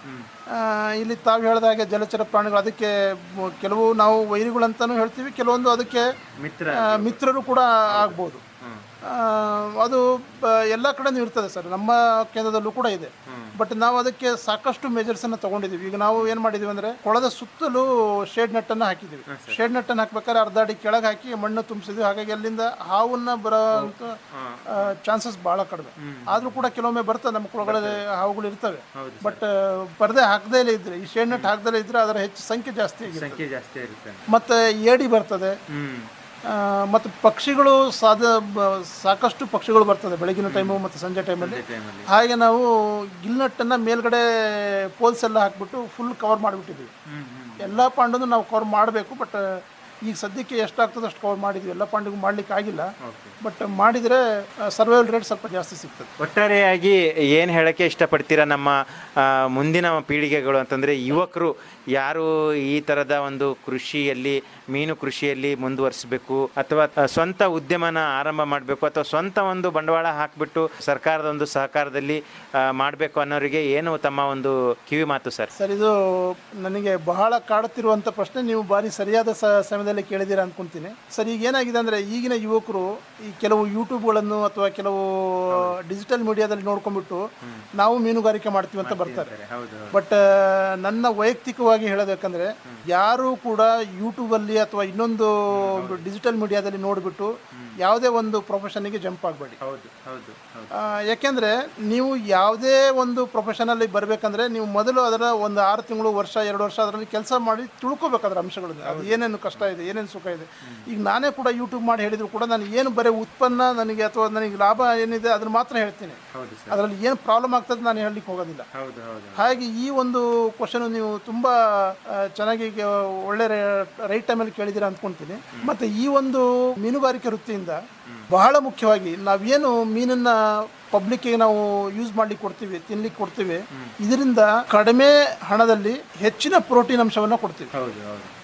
ಆ, ಇಲ್ಲಿ ತಾವು ಹೇಳಿದ ಹಾಗೆ ಜಲಚರ ಪ್ರಾಣಿಗಳು ಅದಕ್ಕೆ ಮ- ಕೆಲವು ನಾವು ವೈರಿಗಳು ಅಂತಾನು ಹೇಳ್ತೀವಿ ಕೆಲವೊಂದು ಅದಕ್ಕೆ ಮಿತ್ರ ಆ, ಮಿತ್ರರು ಕೂಡ ಆಗ್ಬೋದು. ಅದು ಎಲ್ಲ ಕಡೆನೂ ಇರ್ತದೆ ಸರ್. ನಮ್ಮ ಕೇಂದ್ರದಲ್ಲೂ ಕೂಡ ಇದೆ. ಬಟ್ ನಾವು ಅದಕ್ಕೆ ಸಾಕಷ್ಟು ಮೆಜರ್ಸನ್ನು ಅನ್ನ ತಗೊಂಡಿದ್ದೀವಿ ಈಗ ನಾವು ಏನು ಮಾಡಿದ್ದೀವಿ ಅಂದ್ರೆ ಕೊಳದ ಸುತ್ತಲೂ ಶೇಡ್ ನೆಟ್ ಅನ್ನ ಹಾಕಿದ್ದೀವಿ ಶೇಡ್ ನೆಟ್ ಅನ್ನ ಹಾಕ್ಬೇಕಾದ್ರೆ ಅರ್ಧ ಅಡಿ ಕೆಳಗೆ ಹಾಕಿ ಮಣ್ಣು ತುಂಬಿಸಿದ್ವಿ. ಹಾಗಾಗಿ ಅಲ್ಲಿಂದ ಹಾವನ್ನ ಬರೋ ಚಾನ್ಸಸ್ ಬಹಳ ಕಡಿಮೆ. ಆದರೂ ಕೂಡ ಕೆಲವೊಮ್ಮೆ ಬರ್ತದೆ. ನಮ್ಮ ಕೊಳಗಡೆ ಹಾವುಗಳು ಇರ್ತವೆ. ಬಟ್ ಪರದೆ ಹಾಕದೇ ಇದ್ರೆ ಈ ಶೇಡ್ ನೆಟ್ ಹಾಕದೇ ಇದ್ರೆ ಅದರ ಹೆಚ್ಚು ಸಂಖ್ಯೆ ಜಾಸ್ತಿ ಆಗಿದೆ ಮತ್ತೆ ಏಡಿ ಬರ್ತದೆ. ಮತ್ತು ಪಕ್ಷಿಗಳು ಸಾಧ ಸಾಕಷ್ಟು ಪಕ್ಷಿಗಳು ಬರ್ತದೆ ಬೆಳಗಿನ ಟೈಮು ಮತ್ತು ಸಂಜೆ ಟೈಮಲ್ಲಿ. ಹಾಗೆ ನಾವು ಗಿಲ್ನಟ್ಟನ್ನು ಮೇಲ್ಗಡೆ ಪೋಲ್ಸ್ ಎಲ್ಲ ಹಾಕ್ಬಿಟ್ಟು ಫುಲ್ ಕವರ್ ಮಾಡಿಬಿಟ್ಟಿದ್ವಿ ಎಲ್ಲ ಪಾಂಡನ್ನು ನಾವು ಕವರ್ ಮಾಡಬೇಕು ಬಟ್ ಈಗ ಸದ್ಯಕ್ಕೆ ಎಷ್ಟಾಗ್ತದೆ ಅಷ್ಟು ಕವರ್ ಮಾಡಿದ್ವಿ. ಎಲ್ಲ ಪಾಂಡಿಗೂ ಮಾಡ್ಲಿಕ್ಕೆ ಆಗಿಲ್ಲ. ಬಟ್ ಮಾಡಿದರೆ ಸರ್ವೈವಲ್ ರೇಟ್ ಸ್ವಲ್ಪ ಜಾಸ್ತಿ ಸಿಗ್ತದೆ. ಒಟ್ಟಾರೆಯಾಗಿ ಏನು ಹೇಳಕ್ಕೆ ಇಷ್ಟಪಡ್ತೀರಾ ನಮ್ಮ ಮುಂದಿನ ಪೀಳಿಗೆಗಳು ಅಂತಂದರೆ ಯುವಕರು ಯಾರು ಈ ಥರದ ಒಂದು ಕೃಷಿಯಲ್ಲಿ ಮೀನು ಕೃಷಿಯಲ್ಲಿ ಮುಂದುವರಿಸಬೇಕು ಅಥವಾ ಸ್ವಂತ ಉದ್ಯಮನ ಆರಂಭ ಮಾಡಬೇಕು ಅಥವಾ ಸ್ವಂತ ಒಂದು ಬಂಡವಾಳ ಹಾಕಿಬಿಟ್ಟು ಸರ್ಕಾರದ ಒಂದು ಸಹಕಾರದಲ್ಲಿ ಮಾಡಬೇಕು ಅನ್ನೋರಿಗೆ ಏನು ತಮ್ಮ ಒಂದು ಕಿವಿ ಮಾತು ಸರ್? ಸರ್ ಇದು ನನಗೆ ಬಹಳ ಕಾಡುತ್ತಿರುವಂಥ ಪ್ರಶ್ನೆ. ನೀವು ಬಾರಿ ಸರಿಯಾದ ಸ ಸಮಯದಲ್ಲಿ ಕೇಳಿದ್ದೀರಾ ಅನ್ಕೊಂತೀನಿ. ಸರ್ ಈಗ ಏನಾಗಿದೆ ಅಂದರೆ ಈಗಿನ ಯುವಕರು ಈ ಕೆಲವು ಯೂಟ್ಯೂಬ್ಗಳನ್ನು ಅಥವಾ ಕೆಲವು ಡಿಜಿಟಲ್ ಮೀಡಿಯಾದಲ್ಲಿ ನೋಡ್ಕೊಂಡ್ಬಿಟ್ಟು ನಾವು ಮೀನುಗಾರಿಕೆ ಮಾಡ್ತೀವಿ ಅಂತ ಬರ್ತಾರೆ. ಬಟ್ ನನ್ನ ವೈಯಕ್ತಿಕವಾಗಿ ಹೇಳಬೇಕಂದ್ರೆ ಯಾರು ಕೂಡ ಯೂಟ್ಯೂಬಲ್ಲಿ ಅಥವಾ ಇನ್ನೊಂದು ಡಿಜಿಟಲ್ ಮೀಡಿಯಾದಲ್ಲಿ ನೋಡಿಬಿಟ್ಟು ಯಾವುದೇ ಒಂದು ಪ್ರೊಫೆಷನಿಗೆ ಜಂಪ್ ಆಗಬೇಡಿ. ಹೌದು ಹೌದು ಯಾಕೆಂದರೆ ನೀವು ಯಾವುದೇ ಒಂದು ಪ್ರೊಫೆಷನಲ್ಲಿ ಬರಬೇಕಂದ್ರೆ ನೀವು ಮೊದಲು ಅದರ ಒಂದು ಆರು ತಿಂಗಳು ವರ್ಷ ಎರಡು ವರ್ಷ ಅದರಲ್ಲಿ ಕೆಲಸ ಮಾಡಿ ತಿಳ್ಕೊಬೇಕು ಅದರ ಅಂಶಗಳನ್ನ ಅದು ಏನೇನು ಕಷ್ಟ ಇದೆ ಏನೇನು ಸುಖ ಇದೆ. ಈಗ ನಾನೇ ಕೂಡ ಯೂಟ್ಯೂಬ್ ಮಾಡಿ ಹೇಳಿದ್ರು ಕೂಡ ನಾನು ಏನು ಬರೀ ಉತ್ಪನ್ನ ನನಗೆ ಅಥವಾ ನನಗೆ ಲಾಭ ಏನಿದೆ ಅದನ್ನು ಮಾತ್ರ ಹೇಳ್ತೀನಿ. ಅದರಲ್ಲಿ ಏನು ಪ್ರಾಬ್ಲಮ್ ಆಗ್ತದೆ ನಾನು ಹೇಳಲಿಕ್ಕೆ ಹೋಗೋದಿಲ್ಲ. ಹಾಗೆ ಈ ಒಂದು ಕ್ವಶನ್ ನೀವು ತುಂಬ ಚೆನ್ನಾಗಿ ಒಳ್ಳೆ ರೈಟ್ ಟೈಮಲ್ಲಿ ಕೇಳಿದ್ದೀರಾ ಅಂದ್ಕೊಳ್ತೀನಿ ಮತ್ತು ಈ ಒಂದು ಮೀನುಗಾರಿಕೆ ವೃತ್ತಿಯಿಂದ ಬಂದ ಬಹಳ ಮುಖ್ಯವಾಗಿ ನಾವೇನು ಮೀನನ್ನ ಪಬ್ಲಿಕ್ಕಿಗೆ ನಾವು ಯೂಸ್ ಮಾಡ್ಲಿಕ್ಕೆ ಕೊಡ್ತೀವಿ ತಿನ್ಲಿಕ್ಕೆ ಕೊಡ್ತೀವಿ ಇದರಿಂದ ಕಡಿಮೆ ಹಣದಲ್ಲಿ ಹೆಚ್ಚಿನ ಪ್ರೋಟೀನ್ ಅಂಶವನ್ನು ಕೊಡ್ತೀವಿ.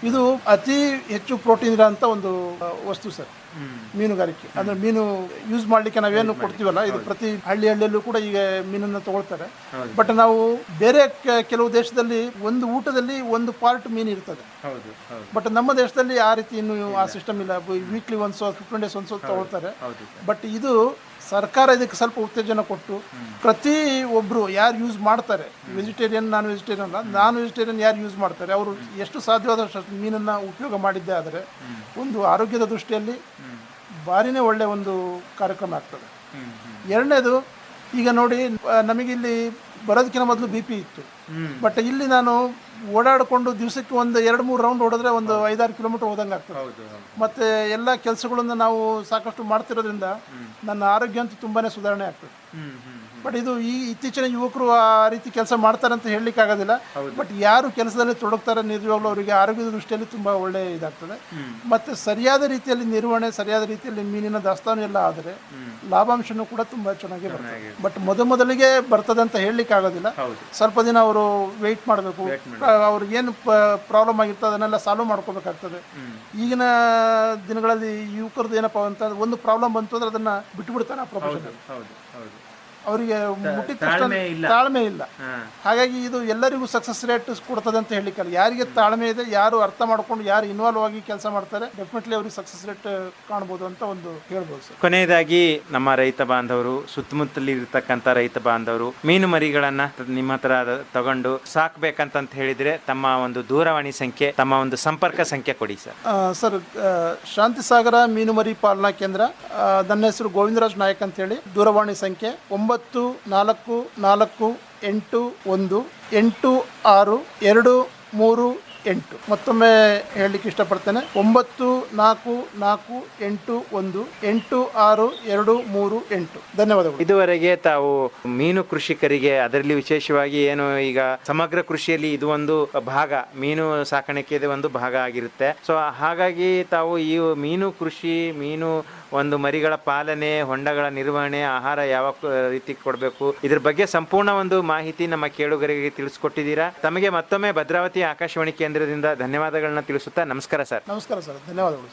ಇದು ಅತಿ ಹೆಚ್ಚು ಪ್ರೋಟೀನ್ ಇರೋಂಥ ಒಂದು ವಸ್ತು ಸರ್. ಮೀನುಗಾರಿಕೆ. ಅಂದ್ರೆ ಮೀನು ಯೂಸ್ ಮಾಡ್ಲಿಕ್ಕೆ ನಾವೇನು ಕೊಡ್ತೀವಲ್ಲ ಇದು ಪ್ರತಿ ಹಳ್ಳಿ ಹಳ್ಳಿಯಲ್ಲೂ ಕೂಡ ಈಗ ಮೀನನ್ನು ತಗೊಳ್ತಾರೆ. ಬಟ್ ನಾವು ಬೇರೆ ಕೆಲವು ದೇಶದಲ್ಲಿ ಒಂದು ಊಟದಲ್ಲಿ ಒಂದು ಪಾರ್ಟ್ ಮೀನು ಇರ್ತದೆ. ಬಟ್ ನಮ್ಮ ದೇಶದಲ್ಲಿ ಆ ರೀತಿ ಇನ್ನು ಆ ಸಿಸ್ಟಮ್ ಇಲ್ಲ. Weekly once fifteen days once ತಗೊಳ್ತಾರೆ. ಬಟ್ ಇದು ಸರ್ಕಾರ ಇದಕ್ಕೆ ಸ್ವಲ್ಪ ಉತ್ತೇಜನ ಕೊಟ್ಟು ಪ್ರತಿ ಒಬ್ಬರು ಯಾರು ಯೂಸ್ ಮಾಡ್ತಾರೆ? ವೆಜಿಟೇರಿಯನ್ ನಾನ್ ವೆಜಿಟೇರಿಯನ್ ಅಲ್ಲ. ನಾನ್ ವೆಜಿಟೇರಿಯನ್ ಯಾರು ಯೂಸ್ ಮಾಡ್ತಾರೆ? ಅವರು ಎಷ್ಟು ಸಾಧ್ಯವಾದಷ್ಟು ಮೀನನ್ನು ಉಪಯೋಗ ಮಾಡಿದ್ದೇ ಆದರೆ ಒಂದು ಆರೋಗ್ಯದ ದೃಷ್ಟಿಯಲ್ಲಿ ಭಾರಿನೇ ಒಳ್ಳೆಯ ಒಂದು ಕಾರ್ಯಕ್ರಮ ಆಗ್ತದೆ. ಎರಡನೇದು ಈಗ ನೋಡಿ ನಮಗಿಲ್ಲಿ ಬರೋದಕ್ಕಿಂತ ಮೊದಲು ಬಿ ಪಿ ಇತ್ತು. ಬಟ್ ಇಲ್ಲಿ ನಾನು ಓಡಾಡಿಕೊಂಡು ದಿವಸಕ್ಕೆ ಒಂದು ಎರಡು ಮೂರು ರೌಂಡ್ ಹೊಡೆದ್ರೆ ಒಂದು ಐದಾರು ಕಿಲೋಮೀಟರ್ ಹೋದಂಗೆ ಆಗ್ತದೆ. ಮತ್ತು ಎಲ್ಲ ಕೆಲಸಗಳನ್ನು ನಾವು ಸಾಕಷ್ಟು ಮಾಡ್ತಿರೋದ್ರಿಂದ ನನ್ನ ಆರೋಗ್ಯ ಅಂತೂ ತುಂಬಾ ಸುಧಾರಣೆ ಆಗ್ತದೆ. ಬಟ್ ಇದು ಈ ಇತ್ತೀಚಿನ ಯುವಕರು ಆ ರೀತಿ ಕೆಲಸ ಮಾಡ್ತಾರೆ ಅಂತ ಹೇಳಲಿಕ್ಕೆ ಆಗೋದಿಲ್ಲ. ಬಟ್ ಯಾರು ಕೆಲಸದಲ್ಲಿ ತೊಡಗ್ತಾರೆ ನಿಜವಾಗ್ಲೂ ಅವರಿಗೆ ಆರೋಗ್ಯದ ದೃಷ್ಟಿಯಲ್ಲಿ ತುಂಬ ಒಳ್ಳೆ ಇದಾಗ್ತದೆ. ಮತ್ತು ಸರಿಯಾದ ರೀತಿಯಲ್ಲಿ ನಿರ್ವಹಣೆ ಸರಿಯಾದ ರೀತಿಯಲ್ಲಿ ಮೀನಿನ ದಾಸ್ತಾನು ಎಲ್ಲ ಆದರೆ ಲಾಭಾಂಶನೂ ಕೂಡ ತುಂಬ ಚೆನ್ನಾಗಿ ಬರ್ತದೆ. ಬಟ್ ಮೊದ ಮೊದಲಿಗೆ ಬರ್ತದೆ ಅಂತ ಹೇಳಲಿಕ್ಕೆ ಆಗೋದಿಲ್ಲ. ಸ್ವಲ್ಪ ದಿನ ಅವರು ವೆಯ್ಟ್ ಮಾಡಬೇಕು. ಅವ್ರಿಗೇನು ಪ್ರಾಬ್ಲಮ್ ಆಗಿರ್ತದೆ ಅದನ್ನೆಲ್ಲ ಸಾಲ್ವ್ ಮಾಡ್ಕೋಬೇಕಾಗ್ತದೆ. ಈಗಿನ ದಿನಗಳಲ್ಲಿ ಯುವಕರದ್ದು ಏನಪ್ಪ ಅಂತ ಒಂದು ಪ್ರಾಬ್ಲಮ್ ಬಂತು ಅಂದ್ರೆ ಅದನ್ನು ಬಿಟ್ಬಿಡ್ತಾರೆ ಆ ಪ್ರಾಬ್ಲಮ್ ಹೌದು ಹೌದು. ಅವರಿಗೆ ಮುಟ್ಟಿದ ತಕ್ಷಣ ತಾಳ್ಮೆ ಇಲ್ಲ. ತಾಳ್ಮೆ ಇಲ್ಲ. ಹಾಗಾಗಿ ಇದು ಎಲ್ಲರಿಗೂ ಸಕ್ಸಸ್ ರೇಟ್ ಕೊಡ್ತದೆ ಅಂತ ಹೇಳಿಕಲ್ಲ ಯಾರಿಗೆ ತಾಳ್ಮೆ ಇದೆ ಯಾರು ಅರ್ಥ ಮಾಡ್ಕೊಂಡು ಯಾರು ಇನ್ವಾಲ್ವ್ ಆಗಿ ಕೆಲಸ ಮಾಡ್ತಾರೆ ಡೆಫಿನೆಟ್ಲಿ ಅವ್ರಿಗೆ ಸಕ್ಸಸ್ ರೇಟ್ ಕಾಣ್ಬೋದು ಅಂತ ಒಂದು ಹೇಳ್ಬೋದು ಸರ್. ಕೊನೆಯದಾಗಿ ನಮ್ಮ ರೈತ ಬಾಂಧವರು ಸುತ್ತಮುತ್ತಲಿ ಇರ್ತಕ್ಕಂಥ ರೈತ ಬಾಂಧವರು ಮೀನು ಮರಿಗಳನ್ನ ನಿಮ್ಮ ಹತ್ರ ತಗೊಂಡು ಸಾಕ್ಬೇಕಂತ ಹೇಳಿದ್ರೆ ತಮ್ಮ ಒಂದು ದೂರವಾಣಿ ಸಂಖ್ಯೆ ತಮ್ಮ ಒಂದು ಸಂಪರ್ಕ ಸಂಖ್ಯೆ ಕೊಡಿ ಸರ್. ಆ, ಸರ್ ಶಾಂತಿ ಸಾಗರ ಮೀನುಮರಿ ಪಾಲನಾ ಕೇಂದ್ರ ನನ್ನ ಹೆಸರು ಗೋವಿಂದರಾಜ್ ನಾಯಕ್ ಅಂತ ಹೇಳಿ ದೂರವಾಣಿ ಸಂಖ್ಯೆ ಒಂಬತ್ತು ನಾಲ್ಕು ನಾಲ್ಕು, ಎಂಟು, ಒಂದು, ಎಂಟು, ಆರು, ಎರಡು, ಮೂರು, ಎಂಟು. ಮತ್ತೊಮ್ಮೆ ಹೇಳಲಿಕ್ಕೆ ಇಷ್ಟಪಡ್ತೇನೆ. ಒಂಬತ್ತು, ನಾಲ್ಕು ನಾಲ್ಕು, ಎಂಟು, ಒಂದು, ಎಂಟು, ಆರು, ಎರಡು, ಮೂರು, ಎಂಟು. ಧನ್ಯವಾದಗಳು. ಇದುವರೆಗೆ ತಾವು ಮೀನು ಕೃಷಿಕರಿಗೆ ಅದರಲ್ಲಿ ವಿಶೇಷವಾಗಿ ಏನು ಈಗ ಸಮಗ್ರ ಕೃಷಿಯಲ್ಲಿ ಇದು ಒಂದು ಭಾಗ, ಮೀನು ಸಾಕಾಣಿಕೆ ಒಂದು ಭಾಗ ಆಗಿರುತ್ತೆ. ಸೊ ಹಾಗಾಗಿ ತಾವು ಈ ಮೀನು ಕೃಷಿ, ಮೀನು ಒಂದು ಮರಿಗಳ ಪಾಲನೆ, ಹೊಂಡಗಳ ನಿರ್ವಹಣೆ, ಆಹಾರ ಯಾವ ರೀತಿ ಕೊಡಬೇಕು? ಇದ್ರ ಬಗ್ಗೆ ಸಂಪೂರ್ಣ ಒಂದು ಮಾಹಿತಿ ನಮ್ಮ ಕೇಳುಗರಿಗೆ ತಿಳಿಸ್ಕೊಟ್ಟಿದ್ದೀರಾ. ತಮಗೆ ಮತ್ತೊಮ್ಮೆ ಭದ್ರಾವತಿ ಆಕಾಶವಾಣಿ ಕೇಂದ್ರದಿಂದ ಧನ್ಯವಾದಗಳನ್ನ ತಿಳಿಸುತ್ತಾ ನಮಸ್ಕಾರ ಸರ್. ನಮಸ್ಕಾರ ಸರ್, ಧನ್ಯವಾದಗಳು.